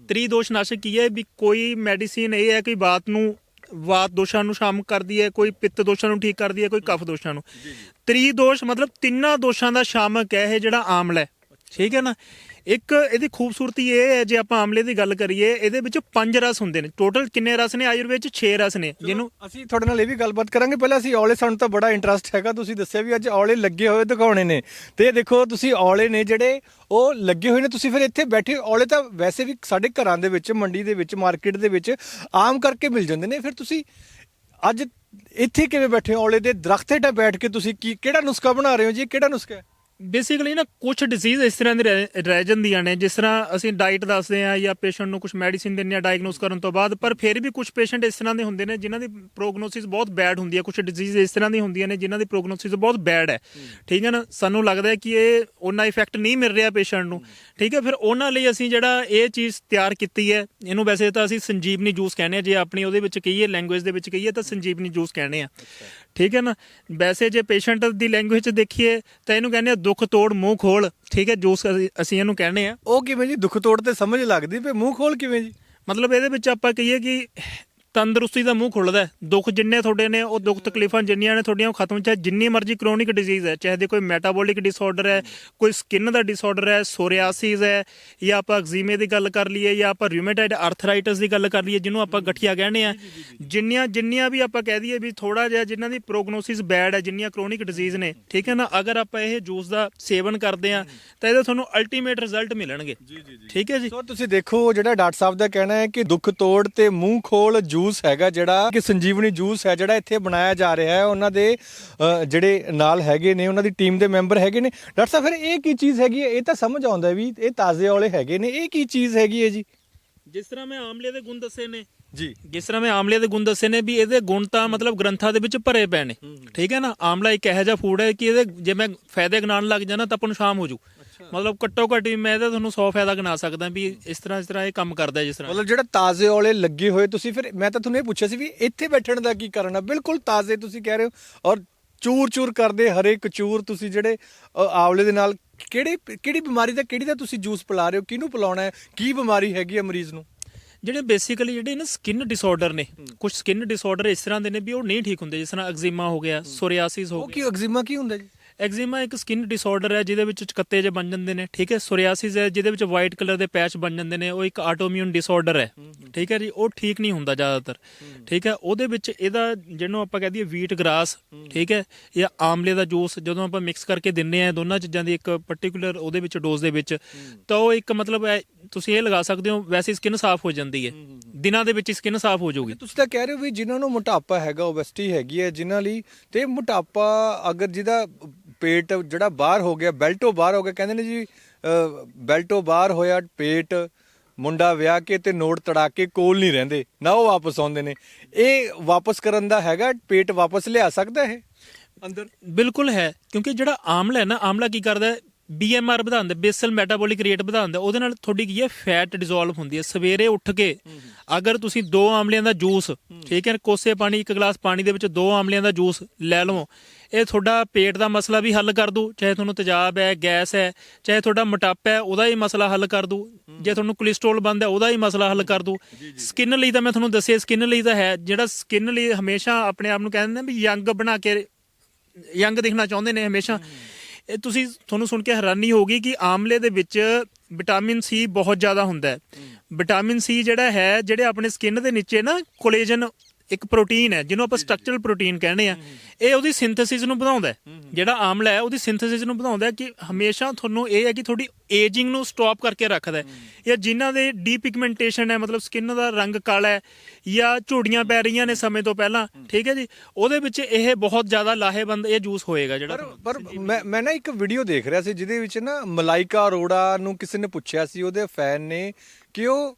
ਤ੍ਰਿਦੋਸ਼ ਨਾਸ਼ਕ ਕੀ ਹੈ ਵੀ ਕੋਈ ਮੈਡੀਸਿਨ ਇਹ ਹੈ ਕਿ ਬਾਤ ਨੂੰ ਵਾਤ ਦੋਸ਼ਾਂ ਨੂੰ ਸ਼ਾਮ ਕਰਦੀ ਹੈ ਕੋਈ ਪਿੱਤ ਦੋਸ਼ਾਂ ਨੂੰ ਠੀਕ ਕਰਦੀ ਹੈ ਕੋਈ ਕਫ ਦੋਸ਼ਾਂ ਨੂੰ। ਤ੍ਰਿਦੋਸ਼ ਮਤਲਬ ਤਿੰਨਾਂ ਦੋਸ਼ਾਂ ਦਾ ਸ਼ਾਮਕ ਹੈ ਇਹ ਜਿਹੜਾ ਆਮਲਾ ਹੈ। ਠੀਕ ਹੈ ਨਾ? ਇੱਕ ਇਹਦੀ ਖੂਬਸੂਰਤੀ ਇਹ ਹੈ ਜੇ ਆਪਾਂ ਆਮਲੇ ਦੀ ਗੱਲ ਕਰੀਏ ਇਹਦੇ ਵਿੱਚ ਪੰਜ ਰਸ ਹੁੰਦੇ ਨੇ। ਟੋਟਲ ਕਿੰਨੇ ਰਸ ਨੇ? ਆਯੁਰਵੇਦ ਚ 6 ਰਸ ਨੇ। ਜਿਹਨੂੰ ਅਸੀਂ ਤੁਹਾਡੇ ਨਾਲ ਇਹ ਵੀ ਗੱਲਬਾਤ ਕਰਾਂਗੇ। ਪਹਿਲਾਂ ਅਸੀਂ ਔਲੇ ਸਾਨੂੰ ਤਾਂ ਬੜਾ ਇੰਟਰਸਟ ਹੈਗਾ। ਤੁਸੀਂ ਦੱਸਿਆ ਵੀ ਅੱਜ ਔਲੇ ਲੱਗੇ ਹੋਏ ਦਿਖਾਉਣੇ ਨੇ। ਤੇ ਇਹ ਦੇਖੋ ਤੁਸੀਂ ਔਲੇ ਨੇ ਜਿਹੜੇ ਉਹ ਲੱਗੇ ਹੋਏ ਨੇ। ਤੁਸੀਂ ਫਿਰ ਇੱਥੇ ਬੈਠੇ ਔਲੇ ਤਾਂ ਵੈਸੇ ਵੀ ਸਾਡੇ ਘਰਾਂ ਦੇ ਵਿੱਚ ਮੰਡੀ ਦੇ ਵਿੱਚ ਮਾਰਕੀਟ ਦੇ ਵਿੱਚ ਆਮ ਕਰਕੇ ਮਿਲ ਜਾਂਦੇ ਨੇ। ਫਿਰ ਤੁਸੀਂ ਅੱਜ ਇੱਥੇ ਕਿਵੇਂ ਬੈਠੇ ਔਲੇ ਦੇ ਦਰਖਤ ਹੇਠਾਂ ਬੈਠ ਕੇ ਤੁਸੀਂ ਕੀ ਕਿਹੜਾ ਨੁਸਖਾ ਬਣਾ ਰਹੇ ਹੋ ਜੀ? ਕਿਹੜਾ ਨੁਸਖਾ ਹੈ? ਬੇਸਿਕਲੀ ਨਾ ਕੁਝ ਡਿਜ਼ੀਜ਼ ਇਸ ਤਰ੍ਹਾਂ ਦੇ ਰਹਿ ਰਹਿ ਜਾਂਦੀਆਂ ਨੇ, ਜਿਸ ਤਰ੍ਹਾਂ ਅਸੀਂ ਡਾਈਟ ਦੱਸਦੇ ਆ ਜਾਂ ਪੇਸ਼ੈਂਟ ਨੂੰ ਕੁਝ ਮੈਡੀਸਿਨ ਦਿੰਦੇ ਆ ਡਾਇਗਨੋਸ ਕਰਨ ਤੋਂ ਬਾਅਦ, ਪਰ ਫਿਰ ਵੀ ਕੁਝ ਪੇਸ਼ੈਂਟ ਇਸ ਤਰ੍ਹਾਂ ਦੇ ਹੁੰਦੇ ਨੇ ਜਿਨ੍ਹਾਂ ਦੀ ਪ੍ਰੋਗਨੋਸਿਸ ਬਹੁਤ ਬੈਡ ਹੁੰਦੀ ਹੈ ਕੁਝ ਡਿਜ਼ੀਜ਼ ਇਸ ਤਰ੍ਹਾਂ ਦੀ ਹੁੰਦੀਆਂ ਨੇ ਜਿਨ੍ਹਾਂ ਦੀ ਪ੍ਰੋਗਨੋਸਿਸ ਬਹੁਤ ਬੈਡ ਹੈ। ਠੀਕ ਹੈ ਨਾ? ਸਾਨੂੰ ਲੱਗਦਾ ਹੈ ਕਿ ਇਹ ਉਹਨਾਂ ਇਫੈਕਟ ਨਹੀਂ ਮਿਲ ਰਿਹਾ ਪੇਸ਼ੈਂਟ ਨੂੰ। ਠੀਕ ਹੈ? ਫਿਰ ਉਹਨਾਂ ਲਈ ਅਸੀਂ ਜਿਹੜਾ ਇਹ ਚੀਜ਼ ਤਿਆਰ ਕੀਤੀ ਹੈ, ਇਹਨੂੰ ਵੈਸੇ ਤਾਂ ਅਸੀਂ ਸੰਜੀਵਨੀ ਜੂਸ ਕਹਿੰਦੇ ਆ ਜੇ ਆਪਣੀ ਉਹਦੇ ਵਿੱਚ ਕਹੀਏ ਲੈਂਗੁਏਜ ਦੇ ਵਿੱਚ ਕਹੀਏ, ਤਾਂ ਸੰਜੀਵਨੀ ਜੂਸ ਕਹਿੰਦੇ ਆ ਠੀਕ ਹੈ ਨਾ? ਵੈਸੇ ਜੇ ਪੇਸ਼ੈਂਟ ਦੀ ਲੈਂਗੁਏਜ ਚ ਦੇਖੀਏ, ਤਾਂ ਇਹਨੂੰ ਕਹਿੰਦੇ ਆ ਦੁੱਖ ਤੋੜ ਮੂੰਹ ਖੋਲ ਠੀਕ ਹੈ ਅਸੀਂ- ਅਸੀਂ ਇਹਨੂੰ ਕਹਿੰਦੇ ਆ ਉਹ ਕਿਵੇਂ ਜੀ? ਦੁੱਖ ਤੋੜ ਤੇ ਸਮਝ ਲੱਗਦੀ ਵੀ ਮੂੰਹ ਖੋਲ ਕਿਵੇਂ ਜੀ? ਮਤਲਬ ਇਹਦੇ ਵਿੱਚ ਆਪਾਂ ਕਹੀਏ ਕਿ ਤੰਦਰੁਸਤੀ ਦਾ ਮੂੰਹ ਖੁੱਲਦਾ ਹੈ। ਦੁੱਖ ਜਿੰਨੇ ਤੁਹਾਡੇ ਨੇ ਉਹ ਦੁੱਖ ਤਕਲੀਫਾਂ ਜਿੰਨੀਆਂ ਨੇ ਤੁਹਾਡੀਆਂ ਉਹ ਖਤਮ ਚਾਹੇ ਜਿੰਨੀ ਮਰਜ਼ੀ ਕ੍ਰੋਨਿਕ ਡਿਜ਼ੀਜ਼ ਹੈ ਚਾਹੇ ਦੇ ਕੋਈ ਮੈਟਾਬੋਲਿਕ ਡਿਸਆਰਡਰ ਹੈ ਕੋਈ ਸਕਿਨ ਦਾ ਡਿਸਆਰਡਰ ਹੈ ਸੋਰੀਆਸਿਸ ਹੈ ਜਾਂ ਆਪਾਂ ਐਗਜ਼ੀਮੇ ਦੀ ਗੱਲ ਕਰ ਲਈਏ ਜਾਂ ਆਪਾਂ ਰਿਊਮੇਟਾਇਡ ਆਰਥਰਾਈਟਸ ਦੀ ਗੱਲ ਕਰ ਲਈਏ ਜਿਹਨੂੰ ਆਪਾਂ ਗਠੀਆ ਕਹਿੰਦੇ ਆ ਜਿੰਨੀਆਂ ਜਿੰਨੀਆਂ ਵੀ ਆਪਾਂ ਕਹਿ ਦਈਏ ਵੀ ਥੋੜਾ ਜਿਹਾ ਜਿਨ੍ਹਾਂ ਦੀ ਪ੍ਰੋਗਨੋਸਿਸ ਬੈਡ ਹੈ ਜਿੰਨੀਆਂ ਕ੍ਰੋਨਿਕ ਡਿਜ਼ੀਜ਼ ਨੇ ਠੀਕ ਹੈ ਨਾ? ਅਗਰ ਆਪਾਂ ਇਹ ਜੂਸ ਦਾ ਸੇਵਨ ਕਰਦੇ ਆ ਤਾਂ ਇਹਦੇ ਤੁਹਾਨੂੰ ਅਲਟੀਮੇਟ ਰਿਜ਼ਲਟ ਮਿਲਣਗੇ। ਠੀਕ ਹੈ ਜੀ? ਸੋ ਤੁਸੀਂ ਦੇਖੋ ਜਿਹੜਾ ਡਾਕਟਰ ਸਾਹਿਬ ਦਾ ਕਹਿਣਾ ਹੈ ਕਿ ਦੁੱਖ ਤੋੜ ਤੇ ਮੂੰਹ ਖੋਲ ਜੂਸ ਹੈਗਾ ਜਿਹੜਾ ਕਿ ਸੰਜੀਵਨੀ ਜੂਸ ਹੈ ਜਿਹੜਾ ਇੱਥੇ ਬਣਾਇਆ ਜਾ ਰਿਹਾ ਹੈ। ਉਹਨਾਂ ਦੇ ਜਿਹੜੇ ਨਾਲ ਹੈਗੇ ਨੇ ਉਹਨਾਂ ਦੀ ਟੀਮ ਦੇ ਮੈਂਬਰ ਹੈਗੇ ਨੇ। ਡਾਕਟਰ ਸਾਹਿਬ ਫਿਰ ਇਹ ਕੀ ਚੀਜ਼ ਹੈਗੀ ਹੈ? ਇਹ ਤਾਂ ਸਮਝ ਆਉਂਦਾ ਵੀ ਇਹ ਤਾਜ਼ੇ ਵਾਲੇ ਹੈਗੇ ਨੇ। ਇਹ ਕੀ ਚੀਜ਼ ਹੈਗੀ ਹੈ ਜੀ? ਜਿਸ ਤਰ੍ਹਾਂ ਮੈਂ ਆਮਲੇ ਦੇ ਗੁਣ ਦੱਸੇ ਨੇ। ਜੀ। ਜਿਸ ਤਰ੍ਹਾਂ ਮੈਂ ਆਮਲੇ ਦੇ ਗੁਣ ਦੱਸੇ ਨੇ ਵੀ ਇਹਦੇ ਗੁਣ ਤਾਂ ਮਤਲਬ ਗ੍ਰੰਥਾਂ ਦੇ ਵਿੱਚ ਭਰੇ ਪਏ ਨੇ। ਠੀਕ ਹੈ ਨਾ? ਆਮਲਾ ਇੱਕ ਇਹੋ ਜਿਹਾ ਫੂਡ ਹੈ ਕਿ ਇਹਦੇ ਜੇ ਮੈਂ ਫਾਇਦੇ ਗਿਣਾਉਣ ਲੱਗ ਜਾਣਾ ਤਾਂ ਆਪਾਂ ਨੂੰ ਸ਼ਾਮ ਹੋ ਜੂ। ਮਤਲਬ ਘੱਟੋ ਘੱਟ ਮੈਂ ਇਹਦਾ ਤੁਹਾਨੂੰ 100 ਫਾਇਦਾ ਗਿਣਾ ਸਕਦਾ ਵੀ ਇਸ ਤਰ੍ਹਾਂ ਇਸ ਤਰ੍ਹਾਂ ਇਹ ਕੰਮ ਕਰਦਾ ਜਿਸ ਤਰ੍ਹਾਂ। ਮਤਲਬ ਜਿਹੜਾ ਤਾਜ਼ੇ ਵਾਲੇ ਲੱਗੇ ਹੋਏ ਤੁਸੀਂ ਫਿਰ ਮੈਂ ਤਾਂ ਤੁਹਾਨੂੰ ਇਹ ਪੁੱਛਿਆ ਸੀ ਵੀ ਇੱਥੇ ਬੈਠਣ ਦਾ ਕੀ ਕਾਰਨ ਹੈ ਬਿਲਕੁਲ ਤਾਜ਼ੇ ਤੁਸੀਂ ਕਹਿ ਰਹੇ ਹੋ ਔਰ ਚੂਰ ਚੂਰ ਕਰਦੇ ਹਰੇਕ ਚੂਰ ਤੁਸੀਂ ਜਿਹੜੇ ਅ, ਆਵਲੇ ਦੇ ਨਾਲ ਕਿਹੜੇ ਕਿਹੜੀ ਬਿਮਾਰੀ ਦਾ ਕਿਹੜੀ ਦਾ ਤੁਸੀਂ ਜੂਸ ਪਿਲਾ ਰਹੇ ਹੋ? ਕਿਹਨੂੰ ਪਿਲਾਉਣਾ ਹੈ? ਕੀ ਬਿਮਾਰੀ ਹੈਗੀ ਹੈ ਮਰੀਜ਼ ਨੂੰ? ਜਿਹੜੇ ਬੇਸਿਕਲੀ ਜਿਹੜੇ ਨਾ ਸਕਿਨ ਡਿਸਆਰਡਰ ਨੇ ਕੁਝ ਸਕਿਨ ਡਿਸਆਰਡਰ ਇਸ ਤਰ੍ਹਾਂ ਦੇ ਨੇ ਵੀ ਉਹ ਨਹੀਂ ਠੀਕ ਹੁੰਦੇ ਜਿਸ ਤਰ੍ਹਾਂ ਐਗਜ਼ੀਮਾ ਹੋ ਗਿਆ ਸੋਰੀਆਸਿਸ ਹੋ ਉਹ ਗਿਆ। ਕੀ ਐਗਜ਼ੀਮਾ ਕੀ ਹੁੰਦਾ ਜੀ? ਐਗਜ਼ੀਮਾ ਇੱਕ ਸਕਿਨ ਡਿਸਆਰਡਰ ਹੈ ਜਿਹਦੇ ਵਿੱਚ ਚਕੱਤੇ ਜੇ ਬਣ ਜਾਂਦੇ ਨੇ ਠੀਕ ਹੈ? ਸੋਰੀਆਸਿਸ ਹੈ ਜਿਹਦੇ ਵਿੱਚ ਵਾਈਟ ਕਲਰ ਦੇ ਪੈਚ ਬਣ ਜਾਂਦੇ ਨੇ ਉਹ ਇੱਕ ਆਟੋਇਮਿਊਨ ਡਿਸਆਰਡਰ ਹੈ। ਠੀਕ ਹੈ ਜੀ? ਉਹ ਠੀਕ ਨਹੀਂ ਹੁੰਦਾ ਜ਼ਿਆਦਾਤਰ। ਠੀਕ ਹੈ? ਉਹਦੇ ਵਿੱਚ ਇਹਦਾ ਜਿਹਨੂੰ ਆਪਾਂ ਕਹਿ ਦਈਏ ਵੀਟ ਗ੍ਰਾਸ ਠੀਕ ਹੈ? ਜਾਂ ਆਮਲੇ ਦਾ ਜੂਸ ਜਦੋਂ ਆਪਾਂ ਮਿਕਸ ਕਰਕੇ ਦਿੰਨੇ ਆ ਦੋਨਾਂ ਚੀਜ਼ਾਂ ਦੀ ਇੱਕ ਪਾਰਟਿਕੂਲਰ ਉਹਦੇ ਵਿੱਚ ਡੋਜ਼ ਦੇ ਵਿੱਚ ਤਾਂ ਉਹ ਇੱਕ ਮਤਲਬ ਤੁਸੀਂ ਇਹ ਲਗਾ ਸਕਦੇ ਹੋ ਵੈਸੇ ਸਕਿਨ ਸਾਫ਼ ਹੋ ਜਾਂਦੀ ਹੈ। ਦਿਨਾਂ ਦੇ ਵਿੱਚ ਸਕਿਨ ਸਾਫ਼ ਹੋ ਜਾਊਗੀ। ਤੁਸੀਂ ਤਾਂ ਕਹਿ ਰਹੇ ਹੋ ਵੀ ਜਿਨ੍ਹਾਂ ਨੂੰ ਮੋਟਾਪਾ ਹੈਗਾ ਓਬੈਸਿਟੀ ਹੈਗੀ ਹੈ ਜਿਨ੍ਹਾਂ ਲਈ ਤੇ ਮੋਟਾਪਾ ਅਗਰ ਜਿਹਦਾ ਪੇਟ ਜਿਹੜਾ ਬਾਹਰ ਹੋ ਗਿਆ ਬੈਲਟੋ ਬਾਹਰ ਹੋ ਗਿਆ ਕਹਿੰਦੇ ਨੇ ਜੀ ਬੈਲਟੋ ਬਾਹਰ ਹੋਇਆ ਪੇਟ ਮੁੰਡਾ ਵਿਆਹ ਕੇ ਤੇ ਨੋਟ ਤੜਾ ਕੇ ਕੋਲ ਨਹੀਂ ਰਹਿੰਦੇ ਨਾ ਉਹ ਵਾਪਸ ਆਉਂਦੇ ਨੇ। ਇਹ ਵਾਪਸ ਕਰਨ ਦਾ ਹੈਗਾ ਪੇਟ ਵਾਪਸ ਲਿਆ ਸਕਦਾ ਇਹ? ਅੰਦਰ? ਬਿਲਕੁਲ ਹੈ ਕਿਉਂਕਿ ਜਿਹੜਾ ਆਮਲਾ ਹੈ ਨਾ ਆਮਲਾ ਕੀ ਕਰਦਾ ਹੈ? ਬੀਐਮਆਰ ਵਧਾਉਂਦਾ ਬੇਸਲ ਮੈਟਾਬੋਲਿਕ ਰੇਟ ਵਧਾਉਂਦਾ ਉਹਦੇ ਨਾਲ ਤੁਹਾਡੀ ਕੀ ਹੈ ਫੈਟ ਡਿਸੋਲਵ ਹੁੰਦੀ ਹੈ। ਸਵੇਰੇ ਉੱਠ ਕੇ ਅਗਰ ਤੁਸੀਂ ਦੋ ਆਮਲਿਆਂ ਦਾ ਜੂਸ ਠੀਕ ਹੈ ਕੋਸੇ ਪਾਣੀ ਇੱਕ ਗਲਾਸ ਪਾਣੀ ਦੇ ਵਿੱਚ ਦੋ ਆਮਲਿਆਂ ਦਾ ਜੂਸ ਲੈ ਲਵੋ ਇਹ ਤੁਹਾਡਾ ਪੇਟ ਦਾ ਮਸਲਾ ਵੀ ਹੱਲ ਕਰ ਦੂ ਚਾਹੇ ਤੁਹਾਨੂੰ ਤੇਜ਼ਾਬ ਹੈ ਗੈਸ ਹੈ ਚਾਹੇ ਤੁਹਾਡਾ ਮੋਟਾਪਾ ਹੈ ਉਹਦਾ ਹੀ ਮਸਲਾ ਹੱਲ ਕਰ ਦੂ ਜੇ ਤੁਹਾਨੂੰ ਕੋਲੇਸਟ੍ਰੋਲ ਬੰਦ ਹੈ ਉਹਦਾ ਹੀ ਮਸਲਾ ਹੱਲ ਕਰ ਦੂ। ਸਕਿਨ ਲਈ ਤਾਂ ਮੈਂ ਤੁਹਾਨੂੰ ਦੱਸਿਆ ਸਕਿਨ ਲਈ ਤਾਂ ਹੈ ਜਿਹੜਾ ਸਕਿਨ ਲਈ ਹਮੇਸ਼ਾ ਆਪਣੇ ਆਪ ਨੂੰ ਕਹਿੰਦੇ ਨੇ ਵੀ ਯੰਗ ਬਣਾ ਕੇ ਯੰਗ ਦਿਖਣਾ ਚਾਹੁੰਦੇ ਨੇ ਹਮੇਸ਼ਾ। ਇਹ ਤੁਸੀਂ ਤੁਹਾਨੂੰ ਸੁਣ ਕੇ ਹੈਰਾਨੀ ਹੋਗੀ ਕਿ ਆਮਲੇ ਦੇ ਵਿੱਚ ਵਿਟਾਮਿਨ ਸੀ ਬਹੁਤ ਜ਼ਿਆਦਾ ਹੁੰਦਾ ਹੈ। ਵਿਟਾਮਿਨ ਸੀ ਜਿਹੜਾ ਹੈ ਜਿਹੜੇ ਆਪਣੇ ਸਕਿਨ ਦੇ ਨੀਚੇ ਨਾ ਕੋਲੇਜਨ ਇੱਕ ਪ੍ਰੋਟੀਨ ਹੈ ਜਿਹਨੂੰ ਆਪਾਂ ਸਟਰਕਚਰਲ ਪ੍ਰੋਟੀਨ ਕਹਿੰਦੇ ਆ। ਇਹ ਉਹਦੀ ਸਿੰਥੇਸਿਸ ਨੂੰ ਵਧਾਉਂਦਾ ਹੈ। ਜਿਹੜਾ ਆਮਲਾ ਹੈ ਉਹਦੀ ਸਿੰਥੇਸਿਸ ਨੂੰ ਵਧਾਉਂਦਾ ਹੈ ਕਿ ਹਮੇਸ਼ਾ ਤੁਹਾਨੂੰ ਇਹ ਹੈ ਕਿ ਤੁਹਾਡੀ ਏਜਿੰਗ ਨੂੰ ਸਟਾਪ ਕਰਕੇ ਰੱਖਦਾ ਹੈ। ਜਾਂ ਜਿਨ੍ਹਾਂ ਦੇ ਡੀਪਿਗਮੈਂਟੇਸ਼ਨ ਹੈ ਮਤਲਬ ਸਕਿਨ ਦਾ ਰੰਗ ਕਾਲਾ ਹੈ ਜਾਂ ਝੁੜੀਆਂ ਪੈ ਰਹੀਆਂ ਨੇ ਸਮੇਂ ਤੋਂ ਪਹਿਲਾਂ ਠੀਕ ਹੈ ਜੀ? ਉਹਦੇ ਵਿੱਚ ਇਹ ਬਹੁਤ ਜ਼ਿਆਦਾ ਲਾਹੇਵੰਦ ਇਹ ਜੂਸ ਹੋਏਗਾ ਜਿਹੜਾ ਪਰ ਪਰ ਮੈਂ ਮੈਂ ਨਾ ਇੱਕ ਵੀਡੀਓ ਦੇਖ ਰਿਹਾ ਸੀ ਜਿਹਦੇ ਵਿੱਚ ਨਾ ਮਲਾਈਕਾ ਅਰੋੜਾ ਨੂੰ ਕਿਸੇ ਨੇ ਪੁੱਛਿਆ ਸੀ ਉਹਦੇ ਫੈਨ ਨੇ ਕਿ ਉਹ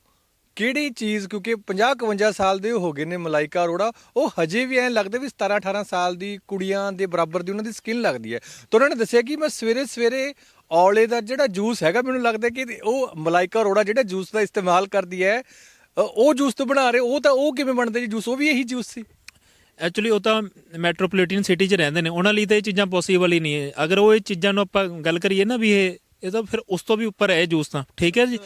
ਕਿਹੜੀ ਚੀਜ਼, ਕਿਉਂਕਿ 50 51 ਸਾਲ ਦੇ ਹੋ ਗਏ ਨੇ ਮਲਾਈਕਾ ਅਰੋੜਾ। ਉਹ ਹਜੇ ਵੀ ਐਂ ਲੱਗਦੇ ਵੀ 17 18 ਸਾਲ ਦੀ ਕੁੜੀਆਂ ਦੇ ਬਰਾਬਰ ਦੀ ਉਹਨਾਂ ਦੀ ਸਕਿਨ ਲੱਗਦੀ ਹੈ। ਤਾਂ ਉਹਨਾਂ ਨੇ ਦੱਸਿਆ ਕਿ ਮੈਂ ਸਵੇਰੇ ਸਵੇਰੇ ਔਲੇ ਦਾ ਜਿਹੜਾ ਜੂਸ ਹੈਗਾ, ਮੈਨੂੰ ਲੱਗਦਾ ਕਿ ਉਹ ਮਲਾਈਕਾ ਅਰੋੜਾ ਜਿਹੜਾ ਜੂਸ ਦਾ ਇਸਤੇਮਾਲ ਕਰਦੀ ਹੈ ਉਹ ਜੂਸ ਤੋਂ ਬਣਾ ਰਹੇ, ਉਹ ਤਾਂ ਉਹ ਕਿਵੇਂ ਬਣਦੇ ਜੀ ਜੂਸ ਉਹ ਵੀ ਇਹੀ ਜੂਸ ਸੀ। ਐਕਚੁਅਲੀ ਉਹ ਤਾਂ ਮੈਟਰੋਪੋਲੀਟਨ ਸਿਟੀ 'ਚ ਰਹਿੰਦੇ ਨੇ। ਉਹਨਾਂ ਲਈ ਤਾਂ ਇਹ ਚੀਜ਼ਾਂ ਪੋਸੀਬਲ ਹੀ ਨਹੀਂ ਹੈ। ਅਗਰ ਉਹ ਇਹ ਚੀਜ਼ਾਂ ਨੂੰ ਆਪਾਂ ਗੱਲ ਕਰੀਏ ਨਾ ਵੀ ਇਹ ਇਹ ਤਾਂ ਫਿਰ ਉਸ ਤੋਂ ਵੀ ਉੱਪਰ ਹੈ ਇਹ ਜੂਸ ਤਾਂ। ਠੀਕ ਹੈ ਜੀ?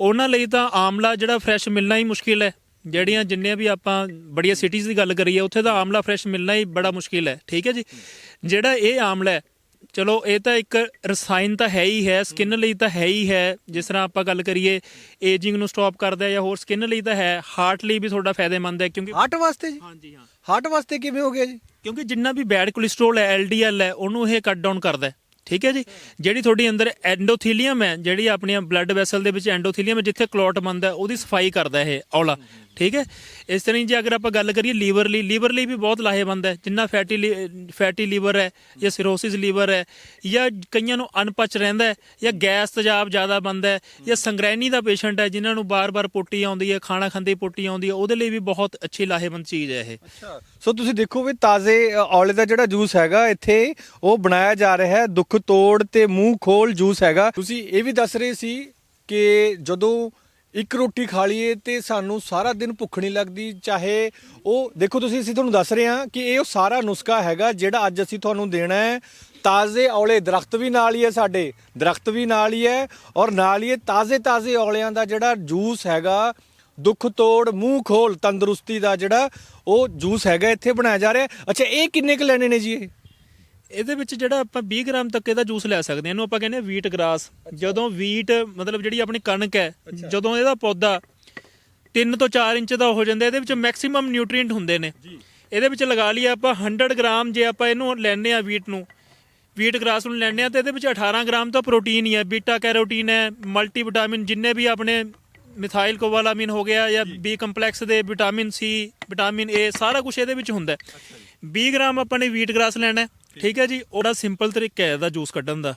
ਉਹਨਾਂ ਲਈ ਤਾਂ ਆਮਲਾ ਜਿਹੜਾ ਫਰੈਸ਼ ਮਿਲਣਾ ਹੀ ਮੁਸ਼ਕਿਲ ਹੈ। ਜਿਹੜੀਆਂ ਜਿੰਨੇ ਵੀ ਆਪਾਂ ਬੜੀਆਂ ਸਿਟੀਜ਼ ਦੀ ਗੱਲ ਕਰੀਏ ਉੱਥੇ ਤਾਂ ਆਮਲਾ ਫਰੈਸ਼ ਮਿਲਣਾ ਹੀ ਬੜਾ ਮੁਸ਼ਕਿਲ ਹੈ। ਠੀਕ ਹੈ ਜੀ? ਜਿਹੜਾ ਇਹ ਆਮਲਾ ਹੈ ਚਲੋ ਇਹ ਤਾਂ ਇੱਕ ਰਸਾਇਣ ਤਾਂ ਹੈ ਹੀ ਹੈ ਸਕਿਨ ਲਈ ਤਾਂ ਹੈ ਹੀ ਹੈ। ਜਿਸ ਤਰ੍ਹਾਂ ਆਪਾਂ ਗੱਲ ਕਰੀਏ ਏਜਿੰਗ ਨੂੰ ਸਟਾਪ ਕਰਦਾ ਹੈ ਜਾਂ ਹੋਰ ਸਕਿਨ ਲਈ ਤਾਂ ਹੈ ਹਾਰਟ ਲਈ ਵੀ ਤੁਹਾਡਾ ਫਾਇਦੇਮੰਦ ਹੈ ਕਿਉਂਕਿ ਹਾਰਟ ਵਾਸਤੇ ਜੀ? ਹਾਂਜੀ ਹਾਂ। ਹਾਰਟ ਵਾਸਤੇ ਕਿਵੇਂ ਹੋ ਗਿਆ ਜੀ? ਕਿਉਂਕਿ ਜਿੰਨਾ ਵੀ ਬੈਡ ਕੋਲੇਸਟ੍ਰੋਲ ਹੈ ਐਲਡੀਐਲ ਹੈ ਉਹਨੂੰ ਇਹ ਕੱਟ ਡਾਊਨ ਕਰਦਾ ਹੈ। ਠੀਕ ਹੈ ਜੀ? ਜਿਹੜੀ ਤੁਹਾਡੀ ਅੰਦਰ ਐਂਡੋਥੀਲੀਅਮ ਹੈ, ਜਿਹੜੀ ਆਪਣੀਆਂ ਬਲੱਡ ਵੈਸਲ ਦੇ ਵਿੱਚ ਐਂਡੋਥੀਲੀਅਮ ਹੈ, ਜਿੱਥੇ ਕਲੌਟ ਬਣਦਾ ਉਹਦੀ ਸਫ਼ਾਈ ਕਰਦਾ ਇਹ ਔਲਾ। ਠੀਕ ਹੈ? ਇਸ ਤਰ੍ਹਾਂ ਹੀ ਜੇ ਅਗਰ ਆਪਾਂ ਗੱਲ ਕਰੀਏ ਲੀਵਰ ਲਈ ਲੀਵਰ ਲਈ ਵੀ ਬਹੁਤ ਲਾਹੇਵੰਦ ਹੈ। ਜਿੰਨਾ ਫੈਟੀ ਫੈਟੀ ਲੀਵਰ ਹੈ ਜਾਂ ਸਿਰੋਸਿਸ ਲੀਵਰ ਹੈ ਜਾਂ ਕਈਆਂ ਨੂੰ ਅਨਪਚ ਰਹਿੰਦਾ ਹੈ ਜਾਂ ਗੈਸ ਤੇਜ਼ਾਬ ਜ਼ਿਆਦਾ ਬਣਦਾ ਹੈ ਜਾਂ ਸੰਗ੍ਰੈਨੀ ਦਾ ਪੇਸ਼ੈਂਟ ਹੈ ਜਿਨ੍ਹਾਂ ਨੂੰ ਬਾਰ-ਬਾਰ ਪੋਟੀ ਆਉਂਦੀ ਹੈ, ਖਾਣਾ ਖਾਂਦੇ ਪੋਟੀ ਆਉਂਦੀ ਹੈ, ਉਹਦੇ ਲਈ ਵੀ ਬਹੁਤ ਅੱਛੀ ਲਾਹੇਵੰਦ ਚੀਜ਼ ਹੈ ਇਹ। ਸੋ ਤੁਸੀਂ ਦੇਖੋ ਵੀ ਤਾਜ਼ੇ ਔਲੇ ਦਾ ਜਿਹੜਾ ਜੂਸ ਹੈਗਾ, ਇੱਥੇ ਉਹ ਬਣਾਇਆ ਜਾ ਰਿਹਾ ਹੈ। ਦੁੱਖ ਤੋੜ ਤੇ ਮੂੰਹ ਖੋਲ ਜੂਸ ਹੈਗਾ। ਤੁਸੀਂ ਇਹ ਵੀ ਦੱਸ ਰਹੇ ਸੀ ਕਿ ਜਦੋਂ ਇੱਕ ਰੋਟੀ ਖਾ ਲਈਏ ਤੇ ਸਾਨੂੰ ਸਾਰਾ ਦਿਨ ਭੁੱਖ ਨਹੀਂ ਲੱਗਦੀ, ਚਾਹੇ ਉਹ, ਦੇਖੋ ਤੁਸੀਂ, ਅਸੀਂ ਤੁਹਾਨੂੰ ਦੱਸ ਰਹੇ ਹਾਂ ਕਿ ਇਹ ਉਹ ਸਾਰਾ ਨੁਸਖਾ ਹੈਗਾ ਜਿਹੜਾ ਅੱਜ ਅਸੀਂ ਤੁਹਾਨੂੰ ਦੇਣਾ ਹੈ। ਤਾਜ਼ੇ ਔਲੇ ਦਰਖਤ ਵੀ ਨਾਲ ਹੀ ਹੈ ਸਾਡੇ, ਦਰਖਤ ਵੀ ਨਾਲ ਹੀ ਹੈ ਔਰ ਨਾਲ ਹੀ ਇਹ ਤਾਜ਼ੇ ਤਾਜ਼ੇ ਔਲਿਆਂ ਦਾ ਜਿਹੜਾ ਜੂਸ ਹੈਗਾ, ਦੁੱਖ ਤੋੜ, ਮੂੰਹ ਖੋਲ, ਤੰਦਰੁਸਤੀ ਦਾ ਜਿਹੜਾ ਉਹ ਜੂਸ ਹੈਗਾ, ਇੱਥੇ ਬਣਾਇਆ ਜਾ ਰਿਹਾ। ਅੱਛਾ, ਇਹ ਕਿੰਨੇ ਕੁ ਲੈਣੇ ਨੇ ਜੀ ਇਹ? ਇਹਦੇ ਵਿੱਚ ਜਿਹੜਾ ਆਪਾਂ 20 ਗ੍ਰਾਮ ਤੱਕ ਇਹਦਾ ਜੂਸ ਲੈ ਸਕਦੇ ਹਾਂ। ਇਹਨੂੰ ਆਪਾਂ ਕਹਿੰਦੇ ਆ ਵੀਟ ਗ੍ਰਾਸ ਜਦੋਂ ਵੀਟ ਮਤਲਬ ਜਿਹੜੀ ਆਪਣੀ ਕਣਕ ਹੈ ਜਦੋਂ ਇਹਦਾ ਪੌਦਾ 3 ਤੋਂ 4 ਇੰਚ ਦਾ ਹੋ ਜਾਂਦਾ ਇਹਦੇ ਵਿੱਚ ਮੈਕਸਿਮਮ ਨਿਊਟ੍ਰੀਐਂਟ ਹੁੰਦੇ ਨੇ। ਇਹਦੇ ਵਿੱਚ ਲਗਾ ਲਈਏ ਆਪਾਂ 100 ਗ੍ਰਾਮ ਜੇ ਆਪਾਂ ਇਹਨੂੰ ਲੈਣੇ ਆ ਵੀਟ ਨੂੰ। ਵੀਟ ਗ੍ਰਾਸ ਨੂੰ ਲੈਣੇ ਆ ਤੇ ਇਹਦੇ ਵਿੱਚ 18 ਗ੍ਰਾਮ ਤਾਂ ਪ੍ਰੋਟੀਨ ਹੀ ਹੈ। ਬੀਟਾ ਕੈਰੋਟੀਨ ਹੈ ਮਲਟੀ ਵਿਟਾਮਿਨ ਜਿੰਨੇ ਵੀ ਆਪਣੇ ਮਿਥਾਈਲ ਕੋਵਾਲਾਮਿਨ ਹੋ ਗਿਆ ਜਾਂ ਬੀ ਕੰਪਲੈਕਸ ਦੇ ਵਿਟਾਮਿਨ ਸੀ ਵਿਟਾਮਿਨ ਏ ਸਾਰਾ ਕੁਝ ਇਹਦੇ ਵਿੱਚ ਹੁੰਦਾ ਹੈ। 20 ਗ੍ਰਾਮ ਆਪਾਂ ਨੇ ਵੀਟ ਗ੍ਰਾਸ ਲੈਣਾ ਠੀਕ। ਹੈ ਜੀ ਉਹਦਾ ਸਿੰਪਲ ਤਰੀਕਾ ਹੈ ਇਹਦਾ ਜੂਸ ਕੱਢਣ ਦਾ।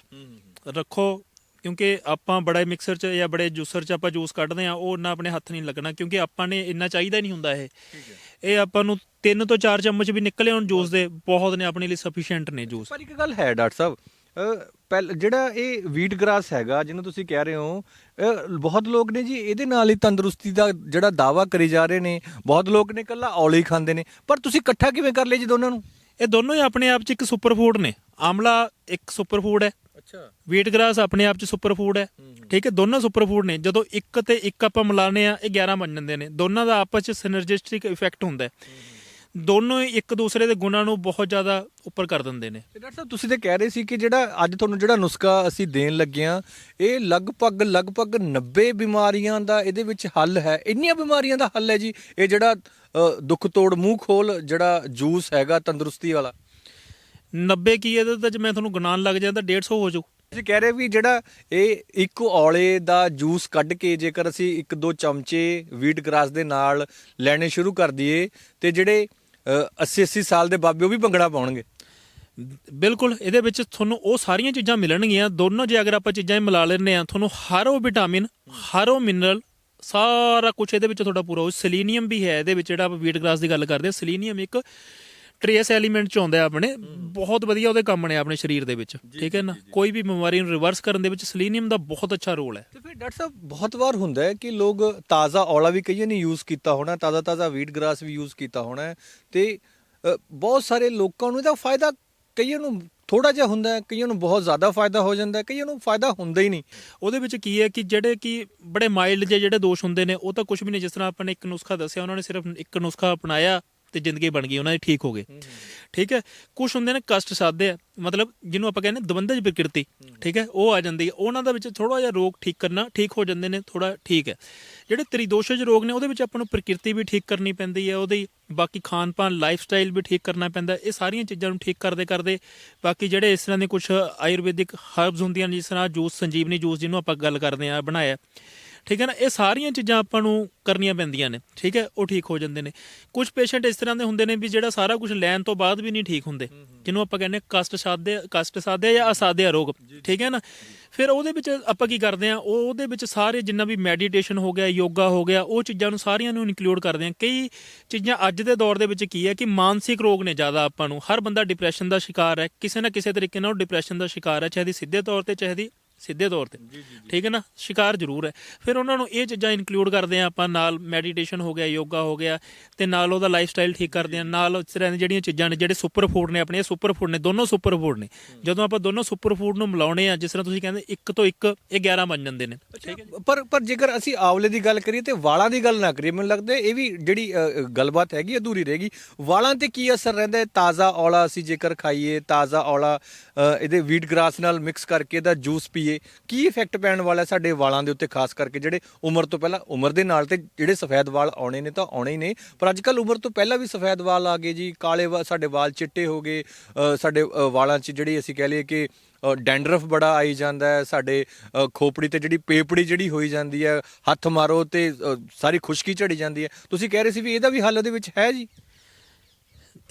ਰੱਖੋ ਕਿਉਂਕਿ ਆਪਾਂ ਬੜਾ ਮਿਕਸਰ ਚ ਜਾਂ ਬੜੇ ਜੂਸਰ ਚ ਆਪਾਂ ਜੂਸ ਕੱਢਦੇ ਆ ਉਹ ਨਾ ਆਪਣੇ ਹੱਥ ਨਹੀਂ ਲੱਗਣਾ ਕਿਉਂਕਿ ਆਪਾਂ ਨੇ ਇੰਨਾ ਚਾਹੀਦਾ ਨਹੀਂ ਹੁੰਦਾ ਇਹ। ਇਹ ਆਪਾਂ ਨੂੰ 3 ਤੋਂ 4 ਚਮਚ ਵੀ ਨਿਕਲੇ ਹੁਣ ਜੂਸ ਦੇ ਬਹੁਤ ਨੇ ਆਪਣੇ ਲਈ ਸਫੀਸ਼ੀਐਂਟ ਨੇ ਜੂਸ ਪਰ ਇੱਕ ਗੱਲ ਹੈ ਡਾਕਟਰ ਸਾਹਿਬ ਪਹਿਲ ਜਿਹੜਾ ਇਹ ਵੀਟ ਗ੍ਰਾਸ ਹੈਗਾ ਜਿਹਨੂੰ ਤੁਸੀਂ ਕਹਿ ਰਹੇ ਹੋ ਬਹੁਤ ਲੋਕ ਨੇ ਜੀ ਇਹਦੇ ਨਾਲ ਹੀ ਤੰਦਰੁਸਤੀ ਦਾ ਜਿਹੜਾ ਦਾਵਾ ਕਰੀ ਜਾ ਰਹੇ ਨੇ ਬਹੁਤ ਲੋਕ ਨੇ ਕੱਲਾ ਔਲੇ ਹੀ ਖਾਂਦੇ ਨੇ। ਪਰ ਤੁਸੀਂ ਇਕੱਠਾ ਕਿਵੇਂ ਕਰ ਲਿਆ ਜੀ ਦੋਨਾਂ ਨੂੰ? ਇਹ ਦੋਨੋਂ ਹੀ ਆਪਣੇ ਆਪ ਚ ਇੱਕ ਸੁਪਰ ਫੂਡ ਨੇ। ਆਮਲਾ ਇੱਕ ਸੁਪਰ ਫੂਡ ਹੈ। ਅੱਛਾ। ਵੀਟ ਗ੍ਰਾਸ ਆਪਣੇ ਆਪ ਚ ਸੁਪਰ ਫੂਡ ਹੈ ਠੀਕ ਹੈ ਦੋਨੋਂ ਸੁਪਰ ਫੂਡ ਨੇ। ਜਦੋਂ ਇੱਕ ਤੇ ਇੱਕ ਆਪਾਂ ਮਿਲਾਉਂਦੇ ਆ ਇਹ 11 ਬਣ ਜਾਂਦੇ ਨੇ। ਦੋਨਾਂ ਦਾ ਆਪਸ ਚ ਸਿਨਰਜਿਸਟਿਕ ਇਫੈਕਟ ਹੁੰਦਾ ਹੈ। ਦੋਨੋਂ ਹੀ ਇੱਕ ਦੂਸਰੇ ਦੇ ਗੁਣਾਂ ਨੂੰ ਬਹੁਤ ਜ਼ਿਆਦਾ ਉੱਪਰ ਕਰ ਦਿੰਦੇ ਨੇ। ਤੇ ਡਾਕਟਰ ਸਾਹਿਬ ਤੁਸੀਂ ਤੇ ਕਹਿ ਰਹੇ ਸੀ ਕਿ ਜਿਹੜਾ ਅੱਜ ਤੁਹਾਨੂੰ ਜਿਹੜਾ ਨੁਸਖਾ ਅਸੀਂ ਦੇਣ ਲੱਗੇ ਆ ਇਹ ਲਗਭਗ ਲਗਭਗ 90 ਬਿਮਾਰੀਆਂ ਦਾ ਇਹਦੇ ਵਿੱਚ ਹੱਲ ਹੈ। ਇੰਨੀਆਂ ਬਿਮਾਰੀਆਂ ਦਾ ਹੱਲ ਹੈ ਜੀ। ਇਹ ਜਿਹੜਾ ਦੁੱਖ ਤੋੜ ਮੂੰਹ ਖੋਲ ਜਿਹੜਾ ਜੂਸ ਹੈਗਾ ਤੰਦਰੁਸਤੀ ਵਾਲਾ। 90 ਕੀ ਇਹਦੇ ਤਾਂ ਜੇ ਮੈਂ ਤੁਹਾਨੂੰ ਗਿਣਾਉਣ ਲੱਗ ਜਾਂਦਾ 150 ਹੋ ਜਾਊ। ਤੁਸੀਂ ਕਹਿ ਰਹੇ ਵੀ ਜਿਹੜਾ ਇਹ ਇੱਕ ਔਲੇ ਦਾ ਜੂਸ ਕੱਢ ਕੇ ਜੇਕਰ ਅਸੀਂ ਇੱਕ ਦੋ ਚਮਚੇ ਵੀਟ ਗ੍ਰਾਸ ਦੇ ਨਾਲ ਲੈਣੇ ਸ਼ੁਰੂ ਕਰ ਦਈਏ ਤੇ ਜਿਹੜੇ 80 80 ਸਾਲ ਦੇ ਬਾਬੇ ਉਹ ਵੀ ਭੰਗੜਾ ਪਾਉਣਗੇ। ਬਿਲਕੁਲ, ਇਹਦੇ ਵਿੱਚ ਤੁਹਾਨੂੰ ਉਹ ਸਾਰੀਆਂ ਚੀਜ਼ਾਂ ਮਿਲਣਗੀਆਂ। ਦੋਨੋਂ ਜੇ ਅਗਰ ਆਪਾਂ ਚੀਜ਼ਾਂ ਮਿਲਾ ਲੈਂਦੇ ਆ ਤੁਹਾਨੂੰ ਹਰ ਉਹ ਵਿਟਾਮਿਨ, ਹਰ ਉਹ ਮਿਨਰਲ, ਸਾਰਾ ਕੁਝ ਇਹਦੇ ਵਿੱਚ ਤੁਹਾਡਾ ਪੂਰਾ ਹੋ ਸੈਲੀਨੀਅਮ ਵੀ ਹੈ ਇਹਦੇ ਵਿੱਚ, ਜਿਹੜਾ ਆਪਾਂ ਵੀਟ ਗ੍ਰਾਸ ਦੀ ਗੱਲ ਕਰਦੇ ਆ ਸੈਲੀਨੀਅਮ ਇੱਕ ਟ੍ਰੇਸ ਐਲੀਮੈਂਟ ਚ ਆਉਂਦਾ ਆਪਣੇ ਬਹੁਤ ਵਧੀਆ ਉਹਦੇ ਕੰਮ ਨੇ ਆਪਣੇ ਸਰੀਰ ਦੇ ਵਿੱਚ ਠੀਕ ਹੈ ਨਾ? ਕੋਈ ਵੀ ਬਿਮਾਰੀ ਨੂੰ ਰਿਵਰਸ ਕਰਨ ਦੇ ਵਿੱਚ ਸੈਲੀਨੀਅਮ ਦਾ ਬਹੁਤ ਅੱਛਾ ਰੋਲ ਹੈ। ਤੇ ਫਿਰ ਡਾਕਟਰ ਸਾਹਿਬ ਬਹੁਤ ਵਾਰ ਹੁੰਦਾ ਹੈ ਕਿ ਲੋਕ ਤਾਜ਼ਾ ਔਲਾ ਵੀ ਕਈਆਂ ਨੇ ਯੂਜ਼ ਕੀਤਾ ਹੋਣਾ ਤਾਜ਼ਾ ਤਾਜ਼ਾ ਵੀਟ ਗ੍ਰਾਸ ਵੀ ਯੂਜ਼ ਕੀਤਾ ਹੋਣਾ ਤੇ ਬਹੁਤ ਸਾਰੇ ਲੋਕਾਂ ਨੂੰ ਇਹਦਾ ਫਾਇਦਾ ਕਈਆਂ ਨੂੰ ਥੋੜਾ ਜਿਹਾ ਹੁੰਦਾ ਹੈ ਕਈਆਂ ਨੂੰ ਬਹੁਤ ਜ਼ਿਆਦਾ ਫਾਇਦਾ ਹੋ ਜਾਂਦਾ ਹੈ ਕਈਆਂ ਨੂੰ ਫਾਇਦਾ ਹੁੰਦਾ ਹੀ ਨਹੀਂ। ਉਹਦੇ ਵਿੱਚ ਕੀ ਹੈ ਕਿ ਜਿਹੜੇ ਕਿ ਬੜੇ ਮਾਈਲਡ ਜਿਹੇ ਜਿਹੜੇ ਦੋਸ਼ ਹੁੰਦੇ ਨੇ ਉਹ ਤਾਂ ਕੁਝ ਵੀ ਨਹੀਂ ਜਿਸ ਤਰ੍ਹਾਂ ਆਪਾਂ ਨੇ ਇੱਕ ਨੁਸਖਾ ਦੱਸਿਆ ਉਹਨਾਂ ਨੇ ਸਿਰਫ ਇੱਕ ਨੁਸਖਾ ਅਪਣਾਇਆ ਤੇ ਜ਼ਿੰਦਗੀ ਬਣ ਗਈ ਉਹਨਾਂ ਦੀ ਠੀਕ ਹੋ ਗਏ ਠੀਕ ਹੈ? ਕੁਝ ਹੁੰਦੇ ਨੇ ਕਸ਼ਟ ਸਾਧੇ ਆ। ਮਤਲਬ ਜਿਹਨੂੰ ਆਪਾਂ ਕਹਿੰਦੇ ਦਵੰਦਜ ਪ੍ਰਕਿਰਤੀ। ਠੀਕ ਹੈ? ਉਹ ਆ ਜਾਂਦੀ ਹੈ। ਉਹਨਾਂ ਦਾ ਵਿੱਚ ਥੋੜਾ ਜਿਹਾ ਰੋਗ ਠੀਕ ਕਰਨਾ ਠੀਕ ਹੋ ਜਾਂਦੇ ਨੇ ਥੋੜਾ ਠੀਕ ਹੈ। ਜਿਹੜੇ ਤ੍ਰਿਦੋਸ਼ਜ ਰੋਗ ਨੇ ਉਹਦੇ ਵਿੱਚ ਆਪਾਂ ਨੂੰ ਪ੍ਰਕਿਰਤੀ ਵੀ ਠੀਕ ਕਰਨੀ ਪੈਂਦੀ ਹੈ ਉਹਦੀ ਬਾਕੀ ਖਾਣ ਪਾਨ ਲਾਈਫ ਸਟਾਈਲ ਵੀ ਠੀਕ ਕਰਨਾ ਪੈਂਦਾ ਇਹ ਸਾਰੀਆਂ ਚੀਜ਼ਾਂ ਨੂੰ ਠੀਕ ਕਰਦੇ ਕਰਦੇ ਬਾਕੀ ਜਿਹੜੇ ਇਸ ਤਰ੍ਹਾਂ ਦੇ ਕੁਝ ਆਯੁਰਵੈਦਿਕ ਹਰਬਸ ਹੁੰਦੀਆਂ ਨੇ ਜਿਸ ਤਰ੍ਹਾਂ ਜੂਸ ਸੰਜੀਵਨੀ ਜੂਸ ਜਿਹਨੂੰ ਆਪਾਂ ਗੱਲ ਕਰਦੇ ਆ ਬਣਾਇਆ ਠੀਕ ਹੈ ਨਾ? ਇਹ ਸਾਰੀਆਂ ਚੀਜ਼ਾਂ ਆਪਾਂ ਨੂੰ ਕਰਨੀਆਂ ਪੈਂਦੀਆਂ ਨੇ। ਠੀਕ ਹੈ? ਉਹ ਠੀਕ ਹੋ ਜਾਂਦੇ ਨੇ। ਕੁਝ ਪੇਸ਼ੈਂਟ ਇਸ ਤਰ੍ਹਾਂ ਦੇ ਹੁੰਦੇ ਨੇ ਵੀ ਜਿਹੜਾ ਸਾਰਾ ਕੁਝ ਲੈਣ ਤੋਂ ਬਾਅਦ ਵੀ ਨਹੀਂ ਠੀਕ ਹੁੰਦੇ। ਜਿਹਨੂੰ ਆਪਾਂ ਕਹਿੰਦੇ ਕਸ਼ਟ ਸਾਧੇ ਕਸ਼ਟ ਸਾਧੇ ਜਾਂ ਅਸਾਧੇ ਰੋਗ। ਠੀਕ ਹੈ ਨਾ? ਫਿਰ ਉਹਦੇ ਵਿੱਚ ਆਪਾਂ ਕੀ ਕਰਦੇ ਆ ਉਹ ਉਹਦੇ ਵਿੱਚ ਸਾਰੇ ਜਿੰਨਾ ਵੀ ਮੈਡੀਟੇਸ਼ਨ ਹੋ ਗਿਆ ਯੋਗਾ ਹੋ ਗਿਆ ਉਹ ਚੀਜ਼ਾਂ ਨੂੰ ਸਾਰੀਆਂ ਨੂੰ ਇਨਕਲੂਡ ਕਰਦੇ ਆ ਕਈ ਚੀਜ਼ਾਂ ਅੱਜ ਦੇ ਦੌਰ ਦੇ ਵਿੱਚ ਕੀ ਹੈ ਕਿ ਮਾਨਸਿਕ ਰੋਗ ਨੇ ਜ਼ਿਆਦਾ ਆਪਾਂ ਨੂੰ। ਹਰ ਬੰਦਾ ਡਿਪਰੈਸ਼ਨ ਦਾ ਸ਼ਿਕਾਰ ਹੈ। ਕਿਸੇ ਨਾ ਕਿਸੇ ਤਰੀਕੇ ਨਾਲ ਡਿਪਰੈਸ਼ਨ ਦਾ ਸ਼ਿਕਾਰ ਹੈ ਚਾਹੇ ਦੀ ਸਿੱਧੇ ਤੌਰ ਤੇ ਚਾਹੇ ਦੀ ਸਿੱਧੇ ਤੌਰ ਤੇ। ਠੀਕ ਹੈ ਨਾ? ਸ਼ਿਕਾਰ ਜ਼ਰੂਰ ਹੈ। ਫਿਰ ਉਹਨਾਂ ਨੂੰ ਇਹ ਚੀਜ਼ਾਂ ਇਨਕਲੂਡ ਕਰਦੇ ਆ ਆਪਾਂ ਨਾਲ ਮੈਡੀਟੇਸ਼ਨ ਹੋ ਗਿਆ ਯੋਗਾ ਹੋ ਗਿਆ ਤੇ ਨਾਲ ਉਹਦਾ ਲਾਈਫ ਸਟਾਈਲ ਠੀਕ ਕਰਦੇ ਆ ਨਾਲ ਇਸ ਤਰ੍ਹਾਂ ਦੀਆਂ ਜਿਹੜੀਆਂ ਚੀਜ਼ਾਂ ਨੇ ਜਿਹੜੇ ਸੁਪਰ ਫੂਡ ਨੇ ਆਪਣੇ ਸੁਪਰ ਫੂਡ ਨੇ ਦੋਨੋਂ ਸੁਪਰ ਫੂਡ ਨੇ। ਜਦੋਂ ਆਪਾਂ ਦੋਨੋਂ ਸੁਪਰ ਫੂਡ ਨੂੰ ਮਿਲਾਉਣੇ ਆ ਜਿਸ ਤਰ੍ਹਾਂ ਤੁਸੀਂ ਕਹਿੰਦੇ ਇੱਕ ਤੋਂ ਇੱਕ ਇਹ 11 ਬਣ ਜਾਂਦੇ ਨੇ। ਠੀਕ ਹੈ ਪਰ ਪਰ ਜੇਕਰ ਅਸੀਂ ਆਵਲੇ ਦੀ ਗੱਲ ਕਰੀਏ ਤੇ ਵਾਲਾਂ ਦੀ ਗੱਲ ਨਾ ਕਰੀਏ ਮੈਨੂੰ ਲੱਗਦਾ ਇਹ ਵੀ ਜਿਹੜੀ ਗੱਲਬਾਤ ਹੈਗੀ ਅਧੂਰੀ ਰਹੇਗੀ। ਵਾਲਾਂ ਤੇ ਕੀ ਅਸਰ ਰਹਿੰਦਾ ਹੈ? ਤਾਜ਼ਾ ਔਲਾ ਅਸੀਂ ਜੇਕਰ ਖਾਈਏ ਤਾਜ਼ਾ ਔਲਾ ਇਹਦੇ ਵੀਟ ਗ੍ਰਾਸ ਨਾਲ ਮਿਕਸ ਕਰਕੇ ਇਹਦਾ ਜੂਸ ਪੀਏ ਕੀ ਇਫੈਕਟ ਪੈਣ ਵਾਲਾ ਸਾਡੇ ਵਾਲਾਂ ਦੇ ਉੱਤੇ ਖਾਸ ਕਰਕੇ ਜਿਹੜੇ ਉਮਰ ਤੋਂ ਪਹਿਲਾਂ ਉਮਰ ਦੇ ਨਾਲ ਤੇ ਜਿਹੜੇ ਸਫੈਦ ਵਾਲ ਆਉਣੇ ਨੇ ਤਾਂ ਆਉਣੇ ਹੀ ਨੇ। ਪਰ ਅੱਜ ਕੱਲ ਉਮਰ ਤੋਂ ਪਹਿਲਾਂ ਵੀ ਸਫੈਦ ਵਾਲ ਆ ਗਏ ਜੀ। ਕਾਲੇ ਵਾ- ਸਾਡੇ ਵਾਲ ਚਿੱਟੇ ਹੋ ਗਏ। ਅ, ਸਾਡੇ ਅ, ਵਾਲਾਂ 'ਚ ਜਿਹੜੀ ਅਸੀਂ ਕਹਿ ਲਈਏ ਕਿ ਡੈਂਡਰਫ ਬੜਾ ਆਈ ਜਾਂਦਾ ਹੈ। ਸਾਡੇ ਅ, ਖੋਪੜੀ ਤੇ ਜਿਹੜੀ ਪੇਪੜੀ ਜਿਹੜੀ ਹੋਈ ਜਾਂਦੀ ਹੈ ਹੱਥ ਮਾਰੋ ਤੇ ਅ, ਸਾਰੀ ਖੁਸ਼ਕੀ ਝੜੀ ਜਾਂਦੀ ਹੈ। ਤੁਸੀਂ ਕਹਿ ਰਹੇ ਸੀ ਵੀ ਇਹਦਾ ਵੀ ਹੱਲ ਉਹਦੇ ਵਿੱਚ ਹੈ ਜੀ?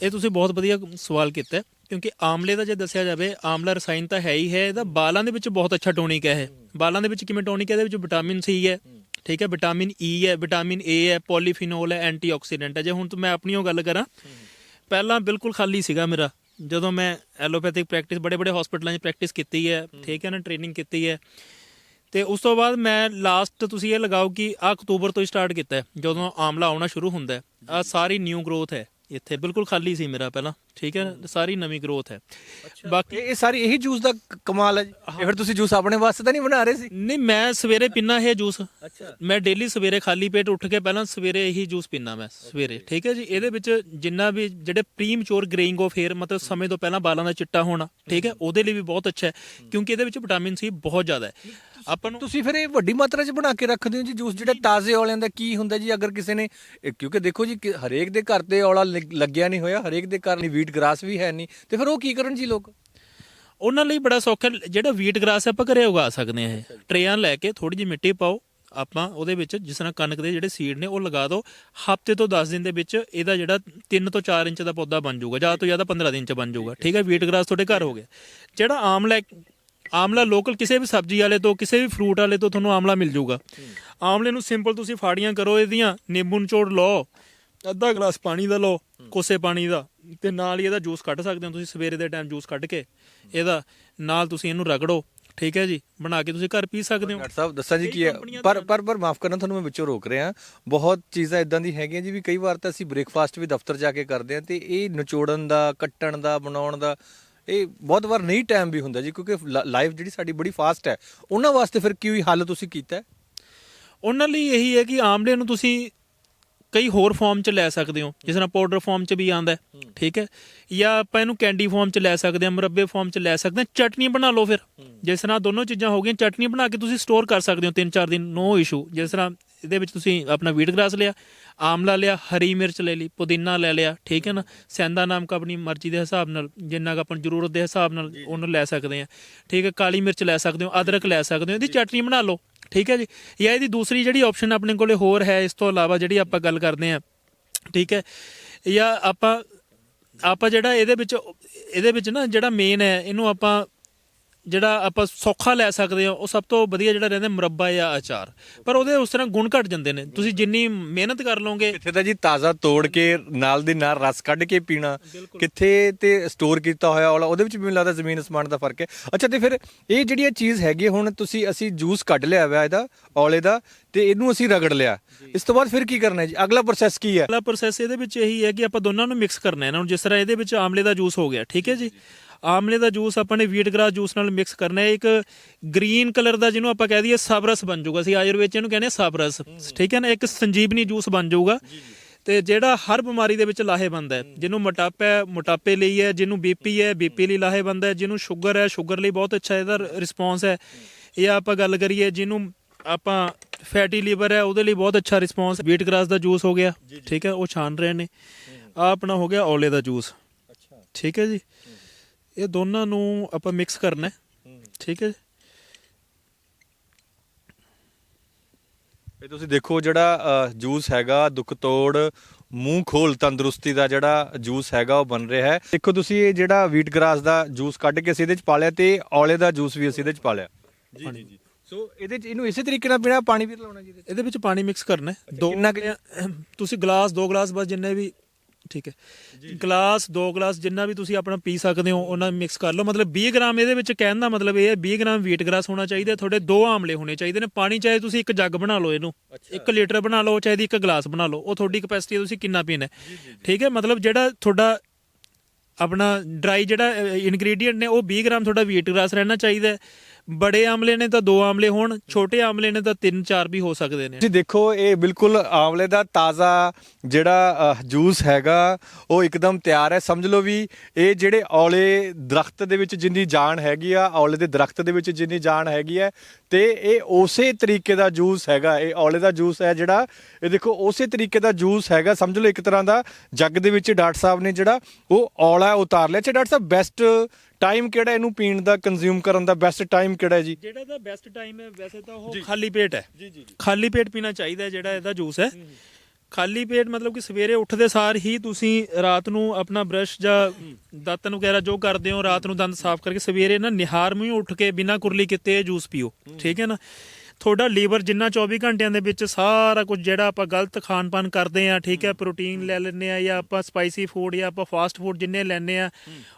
ਇਹ ਤੁਸੀਂ ਬਹੁਤ ਵਧੀਆ ਸਵਾਲ ਕੀਤਾ ਹੈ, ਕਿਉਂਕਿ ਆਮਲੇ ਦਾ ਜੇ ਦੱਸਿਆ ਜਾਵੇ, ਆਮਲਾ ਰਸਾਇਣ ਤਾਂ ਹੈ ਹੀ ਹੈ, ਇਹਦਾ ਬਾਲਾਂ ਦੇ ਵਿੱਚ ਬਹੁਤ ਅੱਛਾ ਟੋਨਿਕ ਹੈ ਇਹ। ਬਾਲਾਂ ਦੇ ਵਿੱਚ ਕਿਵੇਂ ਟੋਨਿਕ ਹੈ? ਇਹਦੇ ਵਿੱਚ ਵਿਟਾਮਿਨ ਸੀ ਹੈ। ਠੀਕ ਹੈ, ਵਿਟਾਮਿਨ ਈ ਹੈ, ਵਿਟਾਮਿਨ ਏ ਹੈ, ਪੋਲੀਫੀਨੋਲ ਹੈ, ਐਂਟੀਆਕਸੀਡੈਂਟ ਹੈ। ਜੇ ਹੁਣ ਮੈਂ ਆਪਣੀ ਉਹ ਗੱਲ ਕਰਾਂ, ਪਹਿਲਾਂ ਬਿਲਕੁਲ ਖਾਲੀ ਸੀਗਾ ਮੇਰਾ। ਜਦੋਂ ਮੈਂ ਐਲੋਪੈਥਿਕ ਪ੍ਰੈਕਟਿਸ ਬੜੇ ਬੜੇ ਹਸਪੀਟਲਾਂ 'ਚ ਪ੍ਰੈਕਟਿਸ ਕੀਤੀ ਹੈ, ਠੀਕ ਹੈ ਨਾ ਟ੍ਰੇਨਿੰਗ ਕੀਤੀ ਹੈ। ਤੇ ਉਸ ਤੋਂ ਬਾਅਦ ਮੈਂ ਲਾਸਟ ਤੁਸੀਂ ਇਹ ਲਗਾਓ ਕਿ ਆ ਅਕਤੂਬਰ ਤੋਂ ਹੀ ਸਟਾਰਟ ਕੀਤਾ ਜਦੋਂ ਆਮਲਾ ਆਉਣਾ ਸ਼ੁਰੂ ਹੁੰਦਾ ਹੈ। ਆ ਸਾਰੀ ਨਿਊ ਗਰੋਥ ਹੈ। ਇੱਥੇ ਬਿਲਕੁਲ ਖਾਲੀ ਸੀ ਮੇਰਾ ਪਹਿਲਾਂ ਠੀਕ ਹੈ? ਸਾਰੀ ਨਵੀਂ ਗਰੋਥ ਹੈ। ਬਾਕੀ ਇਹ ਸਾਰੀ ਇਹੀ ਜੂਸ ਦਾ ਕਮਾਲ ਹੈ ਜੀ। ਫਿਰ ਤੁਸੀਂ ਜੂਸ ਆਪਣੇ ਵਾਸਤੇ ਤਾਂ ਨਹੀਂ ਬਣਾ ਰਹੇ ਸੀ? ਨਹੀਂ ਮੈਂ ਸਵੇਰੇ ਪੀਣਾ ਇਹ ਜੂਸ ਅੱਛਾ। ਮੈਂ ਡੇਲੀ ਸਵੇਰੇ ਖਾਲੀ ਪੇਟ ਉੱਠ ਕੇ ਪਹਿਲਾਂ ਸਵੇਰੇ ਇਹੀ ਜੂਸ ਪੀਣਾ ਮੈਂ ਸਵੇਰੇ ਠੀਕ ਹੈ ਜੀ। ਇਹਦੇ ਵਿੱਚ ਜਿੰਨਾ ਵੀ ਜਿਹੜੇ ਪ੍ਰੀਮਚੋਰ ਗ੍ਰੇਇੰਗ ਆਫ ਹੇਅਰ ਮਤਲਬ ਸਮੇਂ ਤੋਂ ਪਹਿਲਾਂ ਵਾਲਾਂ ਦਾ ਚਿੱਟਾ ਹੋਣਾ ਠੀਕ ਹੈ ਉਹਦੇ ਲਈ ਵੀ ਬਹੁਤ ਅੱਛਾ ਹੈ ਕਿਉਂਕਿ ਇਹਦੇ ਵਿੱਚ ਵਿਟਾਮਿਨ ਸੀ ਬਹੁਤ ਜ਼ਿਆਦਾ ਹੈ। ਆਪਾਂ ਨੂੰ ਤੁਸੀਂ ਫਿਰ ਇਹ ਵੱਡੀ ਮਾਤਰਾ 'ਚ ਬਣਾ ਕੇ ਰੱਖਦੇ ਹੋ ਜੀ ਜੂਸ ਜਿਹੜੇ ਤਾਜ਼ੇ ਔਲਿਆਂ ਦਾ ਕੀ ਹੁੰਦਾ ਜੀ ਅਗਰ ਕਿਸੇ ਨੇ ਇਹ ਕਿਉਂਕਿ ਦੇਖੋ ਜੀ ਕਿ ਹਰੇਕ ਦੇ ਘਰ ਤੇ ਔਲਾ ਲੱਗ- ਲੱਗਿਆ ਨਹੀਂ ਹੋਇਆ ਹਰੇਕ ਦੇ ਘਰ ਨਹੀਂ ਵੀਟ ਗ੍ਰਾਸ ਵੀ ਹੈ ਨਹੀਂ। ਤੇ ਫਿਰ ਉਹ ਕੀ ਕਰਨ ਜੀ ਲੋਕ? ਉਹਨਾਂ ਲਈ ਬੜਾ ਸੌਖਾ ਹੈ। ਜਿਹੜਾ ਵੀਟ ਗ੍ਰਾਸ ਆਪਾਂ ਘਰੇ ਉਗਾ ਸਕਦੇ ਆ ਇਹ। ਟਰੇਆਂ ਲੈ ਕੇ ਥੋੜੀ ਜਿਹੀ ਮਿੱਟੀ ਪਾਓ ਆਪਾਂ ਉਹਦੇ ਵਿੱਚ ਜਿਸ ਤਰ੍ਹਾਂ ਕਣਕ ਦੇ ਜਿਹੜੇ ਸੀਡ ਨੇ ਉਹ ਲਗਾ ਦਿਓ। ਹਫ਼ਤੇ ਤੋਂ 10 ਦਿਨ ਦੇ ਵਿੱਚ ਇਹਦਾ ਜਿਹੜਾ 3 ਤੋਂ 4 ਇੰਚ ਦਾ ਪੌਦਾ ਬਣ ਜਾਊਗਾ ਜ਼ਿਆਦਾ ਤੋਂ ਜ਼ਿਆਦਾ 15 ਦਿਨ ਚ ਬਣ ਜਾਊਗਾ। ਠੀਕ ਹੈ। ਵੀਟ ਗ੍ਰਾਸ ਤੁਹਾਡੇ ਘਰ ਹੋ ਗਿਆ। ਜਿਹੜਾ ਆਮਲਾ ਆਮਲਾ ਲੋਕਲ ਕਿਸੇ ਵੀ ਸਬਜ਼ੀ ਵਾਲੇ ਤੋਂ ਕਿਸੇ ਵੀ ਫਰੂਟ ਵਾਲੇ ਤੋਂ ਤੁਹਾਨੂੰ ਆਮਲਾ ਮਿਲ ਜਾਊਗਾ। ਆਮਲੇ ਨੂੰ ਸਿੰਪਲ ਤੁਸੀਂ ਫਾੜੀਆਂ ਕਰੋ ਇਹਦੀਆਂ ਨਿੰਬੂ ਨਿਚੋੜ ਲਓ ਅੱਧਾ ਗਲਾਸ ਪਾਣੀ ਦਾ ਲਓ ਕੋਸੇ ਪਾਣੀ ਦਾ ਤੇ ਨਾਲ ਹੀ ਇਹਦਾ ਜੂਸ ਕੱਢ ਸਕਦੇ ਹੋ ਤੁਸੀਂ ਸਵੇਰੇ ਦੇ ਟਾਈਮ ਜੂਸ ਕੱਢ ਕੇ। ਇਹਦਾ ਨਾਲ ਤੁਸੀਂ ਇਹਨੂੰ ਰਗੜੋ ਠੀਕ ਹੈ ਜੀ? ਬਣਾ ਕੇ ਤੁਸੀਂ ਘਰ ਪੀ ਸਕਦੇ ਹੋ। ਡਾਕਟਰ ਸਾਹਿਬ ਦੱਸਾਂ ਜੀ ਕੀ ਹੈ? ਪਰ ਪਰ ਪਰ ਮਾਫ ਕਰਨਾ ਤੁਹਾਨੂੰ ਮੈਂ ਵਿੱਚੋਂ ਰੋਕ ਰਿਹਾ। ਬਹੁਤ ਚੀਜ਼ਾਂ ਇਦਾਂ ਦੀ ਹੈਗੀਆਂ ਜੀ ਵੀ ਕਈ ਵਾਰ ਤਾਂ ਅਸੀਂ ਬ੍ਰੇਕਫਾਸਟ ਵੀ ਦਫ਼ਤਰ ਜਾ ਕੇ ਕਰਦੇ ਹਾਂ ਤੇ ਇਹ ਨਿਚੋੜਨ ਦਾ ਕੱਟਣ ਦਾ ਬਣਾਉਣ ਦਾ ਇਹ ਬਹੁਤ ਵਾਰ ਨਹੀਂ ਟਾਈਮ ਵੀ ਹੁੰਦਾ ਜੀ ਕਿਉਂਕਿ ਲਾਈਫ ਜਿਹੜੀ ਸਾਡੀ ਬੜੀ ਫਾਸਟ ਹੈ। ਉਹਨਾਂ ਵਾਸਤੇ ਫਿਰ ਕੀ ਹੱਲ ਤੁਸੀਂ ਕੀਤਾ? ਉਹਨਾਂ ਲਈ ਇਹੀ ਹੈ ਕਿ ਆਮਲੇ ਨੂੰ ਤੁਸੀਂ ਕਈ ਹੋਰ ਫਾਰਮ ਚ ਲੈ ਸਕਦੇ ਹੋ। ਜਿਸ ਤਰ੍ਹਾਂ ਪਾਊਡਰ ਫਾਰਮ ਚ ਵੀ ਆਂਦਾ ਠੀਕ ਹੈ? ਜਾਂ ਆਪਾਂ ਇਹਨੂੰ ਕੈਂਡੀ ਫਾਰਮ ਚ ਲੈ ਸਕਦੇ ਹਾਂ ਮੁਰੱਬੇ ਫਾਰਮ ਚ ਲੈ ਸਕਦੇ ਹਾਂ ਚਟਨੀ ਬਣਾ ਲਓ ਫਿਰ। ਜਿਸ ਤਰ੍ਹਾਂ ਦੋਨੋਂ ਚੀਜ਼ਾਂ ਹੋ ਗਈਆਂ ਚਟਨੀ ਬਣਾ ਕੇ ਤੁਸੀਂ ਸਟੋਰ ਕਰ ਸਕਦੇ ਹੋ 3-4 ਦਿਨ ਨੋ ਇਸ਼ੂ ਜਿਸ ਤਰ੍ਹਾਂ ਇਹਦੇ ਵਿੱਚ ਤੁਸੀਂ ਆਪਣਾ ਵੀਟ ਗ੍ਰਾਸ ਲਿਆ ਆਮਲਾ ਲਿਆ ਹਰੀ ਮਿਰਚ ਲੈ ਲਈ ਪੁਦੀਨਾ ਲੈ ਲਿਆ ਠੀਕ ਹੈ ਨਾ? ਸੈਂਦਾ ਨਾਮਕ ਆਪਣੀ ਮਰਜ਼ੀ ਦੇ ਹਿਸਾਬ ਨਾਲ ਜਿੰਨਾ ਕੁ ਆਪਾਂ ਨੂੰ ਜ਼ਰੂਰਤ ਦੇ ਹਿਸਾਬ ਨਾਲ ਉਹਨੂੰ ਲੈ ਸਕਦੇ ਆ ਠੀਕ ਹੈ ਕਾਲੀ ਮਿਰਚ ਲੈ ਸਕਦੇ ਹੋ ਅਦਰਕ ਲੈ ਸਕਦੇ ਹੋ ਇਹਦੀ ਚਟਨੀ ਬਣਾ ਲਓ ਠੀਕ ਹੈ ਜੀ? ਜਾਂ ਇਹਦੀ ਦੂਸਰੀ ਜਿਹੜੀ ਆਪਸ਼ਨ ਆਪਣੇ ਕੋਲੇ ਹੋਰ ਹੈ ਇਸ ਤੋਂ ਇਲਾਵਾ ਜਿਹੜੀ ਆਪਾਂ ਗੱਲ ਕਰਦੇ ਆ ਠੀਕ ਹੈ? ਜਾਂ ਆਪਾਂ ਆਪਾਂ ਜਿਹੜਾ ਇਹਦੇ ਵਿੱਚ ਇਹਦੇ ਵਿੱਚ ਨਾ ਜਿਹੜਾ ਮੇਨ ਹੈ ਇਹਨੂੰ ਆਪਾਂ ਜਿਹੜਾ ਆਪਾਂ ਸੌਖਾ ਲੈ ਸਕਦੇ ਹਾਂ ਉਹ ਸਭ ਤੋਂ ਵਧੀਆ ਜਿਹੜਾ ਰਹਿੰਦਾ ਮੁਰੱਬਾ ਜਾਂ ਅਚਾਰ ਪਰ ਉਹਦੇ ਉਸ ਤਰ੍ਹਾਂ ਗੁਣ ਘਟ ਜਾਂਦੇ ਨੇ। ਤੁਸੀਂ ਜਿੰਨੀ ਮਿਹਨਤ ਕਰ ਲਓਗੇ ਕਿੱਥੇ ਤਾਂ ਜੀ ਤਾਜ਼ਾ ਤੋੜ ਕੇ ਨਾਲ ਦੀ ਨਾਲ ਰਸ ਕੱਢ ਕੇ ਪੀਣਾ। ਕਿੱਥੇ ਤੇ ਸਟੋਰ ਕੀਤਾ ਹੋਇਆ ਔਲਾ ਉਹਦੇ ਵਿੱਚ ਵੀ ਮੈਨੂੰ ਲੱਗਦਾ ਜ਼ਮੀਨ ਅਸਮਾਨ ਦਾ ਫ਼ਰਕ ਹੈ। ਅੱਛਾ ਤੇ ਫਿਰ ਇਹ ਜਿਹੜੀ ਇਹ ਚੀਜ਼ ਹੈਗੀ ਹੁਣ ਤੁਸੀਂ ਅਸੀਂ ਜੂਸ ਕੱਢ ਲਿਆ ਹੋਇਆ ਇਹਦਾ ਔਲੇ ਦਾ ਤੇ ਇਹਨੂੰ ਅਸੀਂ ਰਗੜ ਲਿਆ। ਇਸ ਤੋਂ ਬਾਅਦ ਫਿਰ ਕੀ ਕਰਨਾ ਹੈ ਜੀ? ਅਗਲਾ ਪ੍ਰੋਸੈਸ ਕੀ ਹੈ? ਅਗਲਾ ਪ੍ਰੋਸੈਸ ਇਹਦੇ ਵਿੱਚ ਇਹੀ ਹੈ ਕਿ ਆਪਾਂ ਦੋਨਾਂ ਨੂੰ ਮਿਕਸ ਕਰਨਾ ਹੈ। ਇਹਨਾਂ ਨੂੰ ਜਿਸ ਤਰ੍ਹਾਂ ਇਹਦੇ ਵਿੱਚ ਆਮਲੇ ਦਾ ਜੂਸ ਹੋ ਗਿਆ ਠੀਕ ਹੈ ਜੀ? ਆਮਲੇ ਦਾ ਜੂਸ ਆਪਾਂ ਨੇ ਵੀਟ ਗ੍ਰਾਸ ਜੂਸ ਨਾਲ ਮਿਕਸ ਕਰਨਾ ਹੈ। ਇੱਕ ਗ੍ਰੀਨ ਕਲਰ ਦਾ ਜਿਹਨੂੰ ਆਪਾਂ ਕਹਿ ਦਈਏ ਸਬਰਸ ਬਣ ਜਾਊਗਾ। ਅਸੀਂ ਆਯੁਰਵੇਦ ਚ ਇਹਨੂੰ ਕਹਿੰਦੇ ਸਬਰਸ। ਠੀਕ ਹੈ ਨਾ? ਇੱਕ ਸੰਜੀਵਨੀ ਜੂਸ ਬਣ ਜਾਊਗਾ। ਤੇ ਜਿਹੜਾ ਹਰ ਬਿਮਾਰੀ ਦੇ ਵਿੱਚ ਲਾਹੇਬੰਦ ਹੈ। ਜਿਹਨੂੰ ਮੋਟਾਪਾ ਹੈ ਮੋਟਾਪੇ ਲਈ ਹੈ ਜਿਹਨੂੰ ਬੀਪੀ ਹੈ ਬੀਪੀ ਲਈ ਲਾਹੇਬੰਦ ਹੈ ਜਿਹਨੂੰ ਸ਼ੂਗਰ ਹੈ ਸ਼ੂਗਰ ਲਈ ਬਹੁਤ ਅੱਛਾ ਇਹਦਾ ਰਿਸਪੌਂਸ ਹੈ। ਇਹ ਆਪਾਂ ਗੱਲ ਕਰੀਏ ਜਿਹਨੂੰ ਆਪਾਂ ਫੈਟੀ ਲੀਵਰ ਹੈ ਉਹਦੇ ਲਈ ਬਹੁਤ ਅੱਛਾ ਰਿਸਪੌਂਸ ਵੀਟ ਗ੍ਰਾਸ ਦਾ ਜੂਸ ਹੋ ਗਿਆ। ਠੀਕ ਹੈ? ਉਹ ਛਾਣ ਰਹੇ ਨੇ। ਆ ਆਪਣਾ ਹੋ ਗਿਆ ਔਲੇ ਦਾ ਜੂਸ। ਅੱਛਾ। ਠੀਕ ਹੈ ਜੀ? ਇਹ ਦੋਨਾਂ ਨੂੰ ਆਪਾਂ ਮਿਕਸ ਕਰਨਾ ਹੈ। ਠੀਕ ਹੈ ਇਹ ਤੁਸੀਂ ਦੇਖੋ ਜਿਹੜਾ ਜੂਸ ਹੈਗਾ ਦੁੱਖ ਤੋੜ ਮੂੰਹ ਖੋਲ ਤੰਦਰੁਸਤੀ ਦਾ ਜਿਹੜਾ ਜੂਸ ਹੈਗਾ ਉਹ ਬਣ ਰਿਹਾ ਹੈ। ਦੇਖੋ ਤੁਸੀਂ ਇਹ ਜਿਹੜਾ ਵੀਟ ਗ੍ਰਾਸ ਦਾ ਜੂਸ ਕੱਢ ਕੇ ਅਸੀਂ ਇਹਦੇ ਚ ਪਾ ਲਿਆ ਤੇ ਔਲੇ ਦਾ ਜੂਸ ਵੀ ਅਸੀਂ ਇਹਦੇ ਚ ਪਾ ਲਿਆ। ਜੀ ਜੀ ਜੀ। ਸੋ ਇਹਦੇ ਚ ਇਹਨੂੰ ਇਸੇ ਤਰੀਕੇ ਨਾਲ ਪੀਣਾ ਪਾਣੀ ਵੀ ਲਾਉਣਾ ਜੀ ਇਹਦੇ ਵਿੱਚ ਪਾਣੀ ਮਿਕਸ ਕਰਨਾ ਹੈ। ਦੋ ਕਿੰਨਾ ਕੁ? ਤੁਸੀਂ ਗਲਾਸ ਦੋ ਗਲਾਸ ਬਸ ਜਿੰਨੇ ਵੀ ਠੀਕ ਹੈ। ਗਲਾਸ ਦੋ ਗਲਾਸ ਜਿੰਨਾ ਵੀ ਤੁਸੀਂ ਆਪਣਾ ਪੀ ਸਕਦੇ ਹੋ ਉਹਨਾਂ ਮਿਕਸ ਕਰ ਲਓ। ਮਤਲਬ 20 ਗ੍ਰਾਮ ਇਹਦੇ ਵਿੱਚ ਕਹਿਣ ਦਾ ਮਤਲਬ ਇਹ ਹੈ 20 ਗ੍ਰਾਮ ਵੀਟ ਗ੍ਰਾਸ ਹੋਣਾ ਚਾਹੀਦਾ ਤੁਹਾਡੇ ਦੋ ਆਮਲੇ ਹੋਣੇ ਚਾਹੀਦੇ ਨੇ। ਪਾਣੀ ਚਾਹੇ ਤੁਸੀਂ ਇੱਕ ਜੱਗ ਬਣਾ ਲਓ ਇਹਨੂੰ 1 ਲੀਟਰ ਬਣਾ ਲਓ ਚਾਹੇ ਦੀ ਇੱਕ ਗਲਾਸ ਬਣਾ ਲਓ ਉਹ ਤੁਹਾਡੀ ਕਪੈਸਿਟੀ ਤੁਸੀਂ ਕਿੰਨਾ ਪੀਣਾ ਹੈ। ਠੀਕ ਹੈ ਮਤਲਬ ਜਿਹੜਾ ਤੁਹਾਡਾ ਆਪਣਾ ਡਰਾਈ ਜਿਹੜਾ ਇਨਗਰੀਡੀਅੰਟ ਨੇ ਉਹ 20 ਗ੍ਰਾਮ ਤੁਹਾਡਾ ਵੀਟ ਗ੍ਰਾਸ ਰਹਿਣਾ ਚਾਹੀਦਾ ਹੈ। ਬੜੇ ਆਮਲੇ ਨੇ ਤਾਂ ਦੋ ਆਮਲੇ ਹੋਣ, ਛੋਟੇ ਆਮਲੇ ਨੇ ਤਾਂ ਤਿੰਨ ਚਾਰ ਵੀ ਹੋ ਸਕਦੇ ਨੇ। ਜੀ ਦੇਖੋ, ਇਹ ਬਿਲਕੁਲ ਆਵਲੇ ਦਾ ਤਾਜ਼ਾ ਜਿਹੜਾ ਜੂਸ ਹੈਗਾ, ਉਹ ਇੱਕਦਮ ਤਿਆਰ ਹੈ। ਸਮਝ ਲਓ ਵੀ ਇਹ ਜਿਹੜੇ ਔਲੇ ਦਰਖਤ ਦੇ ਵਿੱਚ ਜਿੰਨੀ ਜਾਨ ਹੈਗੀ ਆ, ਔਲੇ ਦੇ ਦਰਖਤ ਦੇ ਵਿੱਚ ਜਿੰਨੀ ਜਾਨ ਹੈਗੀ ਹੈ ਤੇ ਇਹ ਉਸੇ ਤਰੀਕੇ ਦਾ ਜੂਸ ਹੈਗਾ। ਇਹ ਔਲੇ ਦਾ ਜੂਸ ਹੈ ਜਿਹੜਾ, ਇਹ ਦੇਖੋ, ਉਸੇ ਤਰੀਕੇ ਦਾ ਜੂਸ ਹੈਗਾ। ਸਮਝ ਲਓ ਇੱਕ ਤਰ੍ਹਾਂ ਦਾ ਜੱਗ ਦੇ ਵਿੱਚ ਡਾਕਟਰ ਸਾਹਿਬ ਨੇ ਜਿਹੜਾ, ਉਹ ਔਲਾ ਉਤਾਰ ਲਿਆ। ਅੱਛਾ, ਡਾਕਟਰ ਸਾਹਿਬ ਬੈਸਟ ਟਾਈਮ ਕਿਹੜਾ ਇਹਨੂੰ ਪੀਣ ਦਾ ਕੰਜ਼ਿਊਮ ਕਰਨ ਦਾ ਬੈਸਟ ਟਾਈਮ ਕਿਹੜਾ ਹੈ ਜੀ? ਜਿਹੜਾ ਦਾ ਬੈਸਟ ਟਾਈਮ ਹੈ ਵੈਸੇ ਤਾਂ ਉਹ ਖਾਲੀ ਪੇਟ ਹੈ। ਜੀ ਜੀ ਖਾਲੀ ਪੇਟ ਪੀਣਾ ਚਾਹੀਦਾ ਹੈ ਜਿਹੜਾ ਇਹਦਾ ਜੂਸ ਹੈ। ਖਾਲੀ ਪੇਟ ਮਤਲਬ ਕਿ ਸਵੇਰੇ ਉੱਠਦੇ ਸਾਰ ਹੀ ਤੁਸੀਂ ਰਾਤ ਨੂੰ ਆਪਣਾ ਬ੍ਰਸ਼ ਜਾਂ ਦਾਤਨ ਵਗੈਰਾ ਜੋ ਕਰਦੇ ਹੋ ਰਾਤ ਨੂੰ ਦੰਦ ਸਾਫ਼ ਕਰਕੇ ਸਵੇਰੇ ਨਾ ਨਿਹਾਰ ਮੂੰਹ ਉੱਠ ਕੇ ਬਿਨਾਂ ਕੁਰਲੀ ਕੀਤੇ ਇਹ ਜੂਸ ਪੀਓ। ਠੀਕ ਹੈ ਨਾ? ਤੁਹਾਡਾ ਲੀਵਰ ਜਿੰਨਾ 24 ਘੰਟਿਆਂ ਦੇ ਵਿੱਚ ਸਾਰਾ ਕੁਝ ਜਿਹੜਾ ਆਪਾਂ ਗਲਤ ਖਾਣ-ਪਾਨ ਕਰਦੇ ਆ ਠੀਕ ਹੈ ਪ੍ਰੋਟੀਨ ਲੈ ਲੈਂਦੇ ਆ ਜਾਂ ਆਪਾਂ ਸਪਾਈਸੀ ਫੂਡ ਜਾਂ ਆਪਾਂ ਫਾਸਟ ਫੂਡ ਜਿੰਨੇ ਲੈਂਦੇ ਆ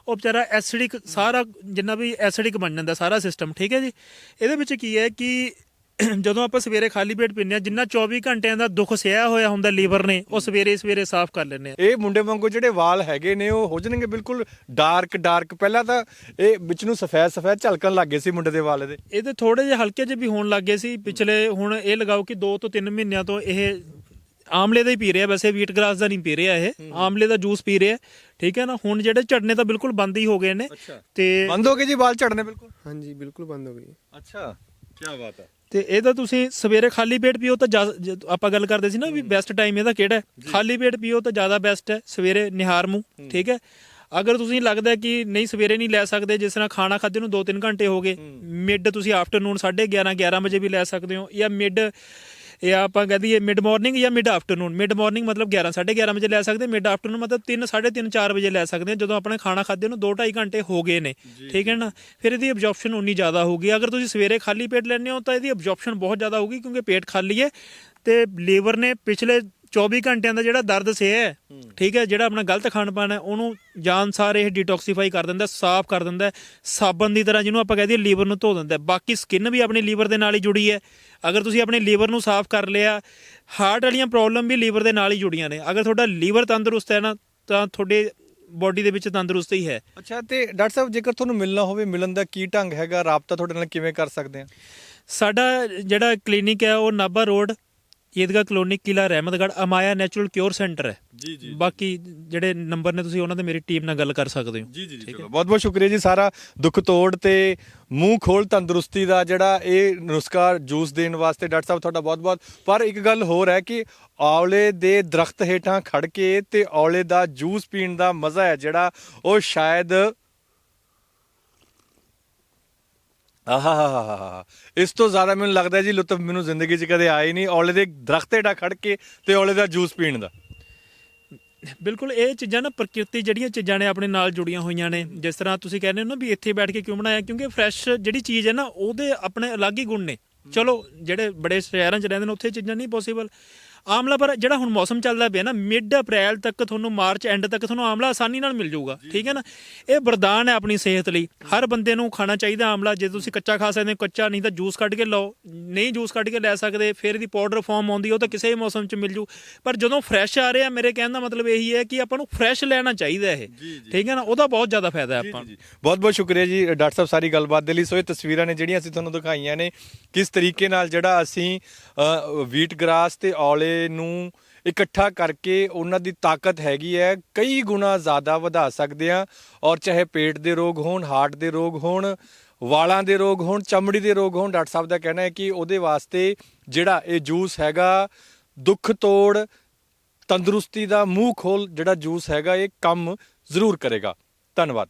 ਉਹ ਵਿਚਾਰਾ ਐਸਿਡਿਕ ਸਾਰਾ ਜਿੰਨਾ ਵੀ ਐਸਿਡਿਕ ਬਣ ਜਾਂਦਾ ਸਾਰਾ ਸਿਸਟਮ ਠੀਕ ਹੈ ਜੀ। ਇਹਦੇ ਵਿੱਚ ਕੀ ਹੈ ਕਿ ਜਦੋਂ ਆਪਾਂ ਸਵੇਰੇ ਖਾਲੀ ਪੇਟ ਪੀਂਦੇ ਆ ਜਿੰਨਾ 24 ਘੰਟਿਆਂ ਦਾ ਦੁੱਖ ਸਿਆ ਹੋਇਆ ਹੁੰਦਾ ਲੀਵਰ ਨੇ ਉਹ ਸਵੇਰੇ ਸਵੇਰੇ ਸਾਫ਼ ਕਰ ਲੈਂਦੇ ਆ ਇਹ ਮੁੰਡੇ ਵਾਂਗੂ ਜਿਹੜੇ ਵਾਲ ਹੈਗੇ ਨੇ ਉਹ ਹੋ ਜਾਣਗੇ ਬਿਲਕੁਲ ਡਾਰਕ ਡਾਰਕ। ਪਹਿਲਾਂ ਤਾਂ ਇਹ ਵਿੱਚ ਨੂੰ ਸਫੈਦ ਸਫੈਦ ਝਲਕਣ ਲੱਗੇ ਸੀ ਮੁੰਡੇ ਦੇ ਵਾਲ ਇਹਦੇ। ਇਹਦੇ ਥੋੜੇ ਜਿਹੇ ਹਲਕੇ ਜਿਹੇ ਵੀ ਹੋਣ ਲੱਗੇ ਸੀ। ਪਿਛਲੇ ਹੁਣ ਇਹ ਲਗਾਓ ਕਿ 2 ਤੋਂ 3 ਮਹੀਨਿਆਂ ਤੋਂ ਇਹ ਆਮਲੇ ਦਾ ਹੀ ਪੀ ਰਿਹਾ ਵੈਸੇ ਵੀਟ ਗ੍ਰਾਸ ਦਾ ਨਹੀਂ ਪੀ ਰਿਹਾ ਇਹ। ਆਮਲੇ ਦਾ ਜੂਸ ਪੀ ਰਿਹਾ। ਠੀਕ ਹੈ ਨਾ? ਹੁਣ ਜਿਹੜੇ ਝੜਨੇ ਤਾਂ ਬਿਲਕੁਲ ਬੰਦ ਹੀ ਹੋ ਗਏ ਨੇ ਤੇ ਬੰਦ ਹੋ ਗਏ ਜੀ ਵਾਲ ਝੜਨੇ ਬਿਲਕੁਲ? ਹਾਂਜੀ ਬਿਲਕੁਲ ਬੰਦ ਹੋ ਗਈ ਅੱਛਾ ਕੀ ਬਾਤ ਹੈ। ਤੇ ਇਹਦਾ ਤੁਸੀਂ ਸਵੇਰੇ ਖਾਲੀ ਪੇਟ ਪੀਓ ਤਾਂ ਆਪਾਂ ਗੱਲ ਕਰਦੇ ਸੀ ਨਾ ਵੀ ਬੈਸਟ ਟਾਈਮ ਇਹਦਾ ਕਿਹੜਾ ਹੈ? ਖਾਲੀ ਪੇਟ ਪੀਓ ਤਾਂ ਜ਼ਿਆਦਾ ਬੈਸਟ ਹੈ। ਸਵੇਰੇ ਨਿਹਾਰ ਮੂੰਹ ਠੀਕ ਹੈ? ਅਗਰ ਤੁਸੀਂ ਲੱਗਦਾ ਕਿ ਨਹੀਂ ਸਵੇਰੇ ਨਹੀਂ ਲੈ ਸਕਦੇ ਜਿਸ ਤਰ੍ਹਾਂ ਖਾਣਾ ਖਾਦੇ ਨੂੰ 2-3 ਘੰਟੇ ਹੋ ਗਏ ਮਿਡ ਤੁਸੀਂ ਆਫਟਰਨੂਨ 11:30 11 ਵਜੇ ਵੀ ਲੈ ਸਕਦੇ ਹੋ ਜਾਂ ਮਿਡ ਜਾਂ ਆਪਾਂ ਕਹਿ ਦਈਏ ਮਿਡ ਮਾਰਨਿੰਗ ਜਾਂ ਮਿਡ ਆਫਟਰਨੂਨ। ਮਿਡ ਮਾਰਨਿੰਗ ਮਤਲਬ 11 11:30 ਵਜੇ ਲੈ ਸਕਦੇ ਮਿਡ ਆਫਟਰਨੂਨ ਮਤਲਬ 3 3:30 4 ਵਜੇ ਲੈ ਸਕਦੇ ਜਦੋਂ ਆਪਣੇ ਖਾਣਾ ਖਾਦੇ ਨੂੰ 2-2.5 ਘੰਟੇ ਹੋ ਗਏ ਨੇ। ਠੀਕ ਹੈ ਨਾ? ਫਿਰ ਇਹਦੀ ਅਬਜ਼ੌਰਪਸ਼ਨ ਉਨੀ ਜ਼ਿਆਦਾ ਹੋਊਗੀ। ਅਗਰ ਤੁਸੀਂ ਸਵੇਰੇ ਖਾਲੀ ਪੇਟ ਲੈਂਦੇ ਹੋ ਤਾਂ ਇਹਦੀ ਅਬਜ਼ੌਰਪਸ਼ਨ ਬਹੁਤ ਜ਼ਿਆਦਾ ਹੋਊਗੀ ਕਿਉਂਕਿ ਪੇਟ ਖਾਲੀ ਹੈ ਤੇ ਲੀਵਰ ਨੇ ਪਿਛਲੇ 24 ਘੰਟਿਆਂ ਦਾ ਜਿਹੜਾ ਦਰਦ ਸਿਆ ਹੈ ਠੀਕ ਹੈ ਜਿਹੜਾ ਆਪਣਾ ਗਲਤ ਖਾਣ ਪਾਣ ਹੈ ਉਹਨੂੰ ਜਾਨ ਸਾਰੇ ਇਹ ਡੀਟੌਕਸੀਫਾਈ ਕਰ ਦਿੰਦਾ ਸਾਫ਼ ਕਰ ਦਿੰਦਾ ਸਾਬਣ ਦੀ ਤਰ੍ਹਾਂ ਜਿਹਨੂੰ ਆਪਾਂ ਕਹਦੇ ਲੀਵਰ ਨੂੰ ਧੋ ਦਿੰਦਾ ਬਾਕੀ ਸਕਿਨ ਵੀ ਆਪਣੇ ਲੀਵਰ ਦੇ ਨਾਲ ਹੀ ਜੁੜੀ ਹੈ। ਅਗਰ ਤੁਸੀਂ ਆਪਣੇ ਲੀਵਰ ਨੂੰ ਸਾਫ਼ ਕਰ ਲਿਆ ਹਾਰਟ ਵਾਲੀਆਂ ਪ੍ਰੋਬਲਮ ਵੀ ਲੀਵਰ ਦੇ ਨਾਲ ਹੀ ਜੁੜੀਆਂ ਨੇ। ਅਗਰ ਤੁਹਾਡਾ ਲੀਵਰ ਤੰਦਰੁਸਤ ਹੈ ਨਾ ਤਾਂ ਤੁਹਾਡੇ ਬੋਡੀ ਦੇ ਵਿੱਚ ਤੰਦਰੁਸਤ ਹੀ ਹੈ। ਅੱਛਾ ਤੇ ਡਾਕਟਰ ਸਾਹਿਬ ਜੇਕਰ ਤੁਹਾਨੂੰ ਮਿਲਣਾ ਹੋਵੇ ਮਿਲਣ ਦਾ ਕੀ ਢੰਗ ਹੈਗਾ? ਰਾਬਤਾ ਤੁਹਾਡੇ ਨਾਲ ਕਿਵੇਂ ਕਰ ਸਕਦੇ ਆ? ਸਾਡਾ ਜਿਹੜਾ ਕਲੀਨਿਕ ਹੈ ਉਹ Nabha road Eidgah colony Qila Rahmatgarh Amaya natural cure centre ਹੈ। ਜੀ ਜੀ ਬਾਕੀ ਜਿਹੜੇ ਨੰਬਰ ਨੇ ਤੁਸੀਂ ਉਹਨਾਂ ਤੇ ਮੇਰੀ ਟੀਮ ਨਾਲ ਗੱਲ ਕਰ ਸਕਦੇ ਹੋ। ਜੀ ਜੀ ਜੀ ਚਲੋ। ਬਹੁਤ ਬਹੁਤ ਸ਼ੁਕਰੀਆ ਜੀ ਸਾਰਾ ਦੁੱਖ ਤੋੜ ਤੇ ਮੂੰਹ ਖੋਲ ਤੰਦਰੁਸਤੀ ਦਾ ਜਿਹੜਾ ਇਹ ਨੁਸਖਾ ਜੂਸ ਦੇਣ ਵਾਸਤੇ ਡਾਕਟਰ ਸਾਹਿਬ ਤੁਹਾਡਾ ਬਹੁਤ ਬਹੁਤ ਪਰ ਇੱਕ ਗੱਲ ਹੋਰ ਹੈ ਕਿ ਔਲੇ ਦੇ ਦਰਖਤ ਹੇਠਾਂ ਖੜ ਕੇ ਤੇ ਔਲੇ ਦਾ ਜੂਸ ਪੀਣ ਦਾ ਮਜ਼ਾ ਹੈ ਜਿਹੜਾ ਉਹ ਸ਼ਾਇਦ ਆਹਾਹਾਹਾ ਇਸ ਤੋਂ ਜ਼ਿਆਦਾ ਮੈਨੂੰ ਲੱਗਦਾ ਜੀ ਲੁਤਫ ਮੈਨੂੰ ਜ਼ਿੰਦਗੀ 'ਚ ਕਦੇ ਆਇਆ ਹੀ ਨਹੀਂ ਔਲੇ ਦੇ ਦਰਖਤ ਹੇਠਾਂ ਖੜ ਕੇ ਤੇ ਔਲੇ ਦਾ ਜੂਸ ਪੀਣ ਦਾ। ਬਿਲਕੁਲ ਇਹ ਚੀਜ਼ਾਂ ਨਾ ਪ੍ਰਕਿਰਤੀ ਜਿਹੜੀਆਂ ਚੀਜ਼ਾਂ ਨੇ ਆਪਣੇ ਨਾਲ ਜੁੜੀਆਂ ਹੋਈਆਂ ਨੇ। ਜਿਸ ਤਰ੍ਹਾਂ ਤੁਸੀਂ ਕਹਿੰਦੇ ਹੋ ਨਾ ਵੀ ਇੱਥੇ ਬੈਠ ਕੇ ਕਿਉਂ ਬਣਾਇਆ ਕਿਉਂਕਿ ਫਰੈਸ਼ ਜਿਹੜੀ ਚੀਜ਼ ਹੈ ਨਾ ਉਹਦੇ ਆਪਣੇ ਅਲੱਗ ਹੀ ਗੁਣ ਨੇ। ਚਲੋ ਜਿਹੜੇ ਬੜੇ ਸ਼ਹਿਰਾਂ 'ਚ ਰਹਿੰਦੇ ਨੇ ਉੱਥੇ ਚੀਜ਼ਾਂ ਨਹੀਂ ਪੋਸੀਬਲ ਆਮਲਾ ਪਰ ਜਿਹੜਾ ਹੁਣ ਮੌਸਮ ਚੱਲਦਾ ਪਿਆ ਨਾ ਮਿਡ ਅਪ੍ਰੈਲ ਤੱਕ ਤੁਹਾਨੂੰ ਮਾਰਚ ਐਂਡ ਤੱਕ ਤੁਹਾਨੂੰ ਆਮਲਾ ਆਸਾਨੀ ਨਾਲ ਮਿਲ ਜਾਊਗਾ ਠੀਕ ਹੈ ਨਾ? ਇਹ ਵਰਦਾਨ ਹੈ ਆਪਣੀ ਸਿਹਤ ਲਈ। ਹਰ ਬੰਦੇ ਨੂੰ ਖਾਣਾ ਚਾਹੀਦਾ ਆਮਲਾ ਜੇ ਤੁਸੀਂ ਕੱਚਾ ਖਾ ਸਕਦੇ ਹੋ ਕੱਚਾ ਨਹੀਂ ਤਾਂ ਜੂਸ ਕੱਢ ਕੇ ਲਓ ਨਹੀਂ ਜੂਸ ਕੱਢ ਕੇ ਲੈ ਸਕਦੇ ਫਿਰ ਇਹਦੀ ਪਾਊਡਰ ਫਾਰਮ ਆਉਂਦੀ ਉਹ ਤਾਂ ਕਿਸੇ ਵੀ ਮੌਸਮ 'ਚ ਮਿਲ ਜੂ। ਪਰ ਜਦੋਂ ਫਰੈਸ਼ ਆ ਰਿਹਾ ਮੇਰੇ ਕਹਿਣ ਦਾ ਮਤਲਬ ਇਹੀ ਹੈ ਕਿ ਆਪਾਂ ਨੂੰ ਫਰੈਸ਼ ਲੈਣਾ ਚਾਹੀਦਾ ਇਹ ਠੀਕ ਹੈ ਨਾ? ਉਹਦਾ ਬਹੁਤ ਜ਼ਿਆਦਾ ਫਾਇਦਾ ਹੈ ਆਪਾਂ ਨੂੰ। ਬਹੁਤ ਬਹੁਤ ਸ਼ੁਕਰੀਆ ਜੀ ਡਾਕਟਰ ਸਾਹਿਬ ਸਾਰੀ ਗੱਲਬਾਤ ਦੇ ਲਈ। ਸੋ ਇਹ ਤਸਵੀਰਾਂ ਨੇ ਜਿਹੜੀਆਂ ਅਸੀਂ ਤੁਹਾਨੂੰ ਦਿਖਾਈਆਂ ਨੇ ਕਿਸ ਤਰੀਕੇ ਨਾਲ ਜਿਹੜਾ ਅਸੀਂ ਵੀਟ ਗ੍ਰਾਸ ਤੇ ਔਲੇ ਨੂੰ ਇਕੱਠਾ ਕਰਕੇ ਉਹਨਾਂ ਦੀ ਤਾਕਤ ਹੈਗੀ ਹੈ। ਕਈ ਗੁਣਾ ਜ਼ਿਆਦਾ ਵਧਾ ਸਕਦੇ ਆ ਔਰ ਚਾਹੇ ਪੇਟ ਦੇ ਰੋਗ ਹੋਣ, ਹਾਰਟ ਦੇ ਰੋਗ ਹੋਣ, ਵਾਲਾਂ ਦੇ ਰੋਗ ਹੋਣ, ਚਮੜੀ ਦੇ ਰੋਗ ਹੋਣ, ਡਾਕਟਰ ਸਾਹਿਬ ਦਾ ਕਹਿਣਾ ਹੈ ਕਿ ਉਹਦੇ ਵਾਸਤੇ ਜਿਹੜਾ ਇਹ ਜੂਸ ਹੈਗਾ, ਦੁੱਖ ਤੋੜ, ਤੰਦਰੁਸਤੀ ਦਾ ਮੂੰਹ ਖੋਲ ਜਿਹੜਾ ਜੂਸ ਹੈਗਾ, ਇਹ ਕੰਮ ਜ਼ਰੂਰ ਕਰੇਗਾ। ਧੰਨਵਾਦ।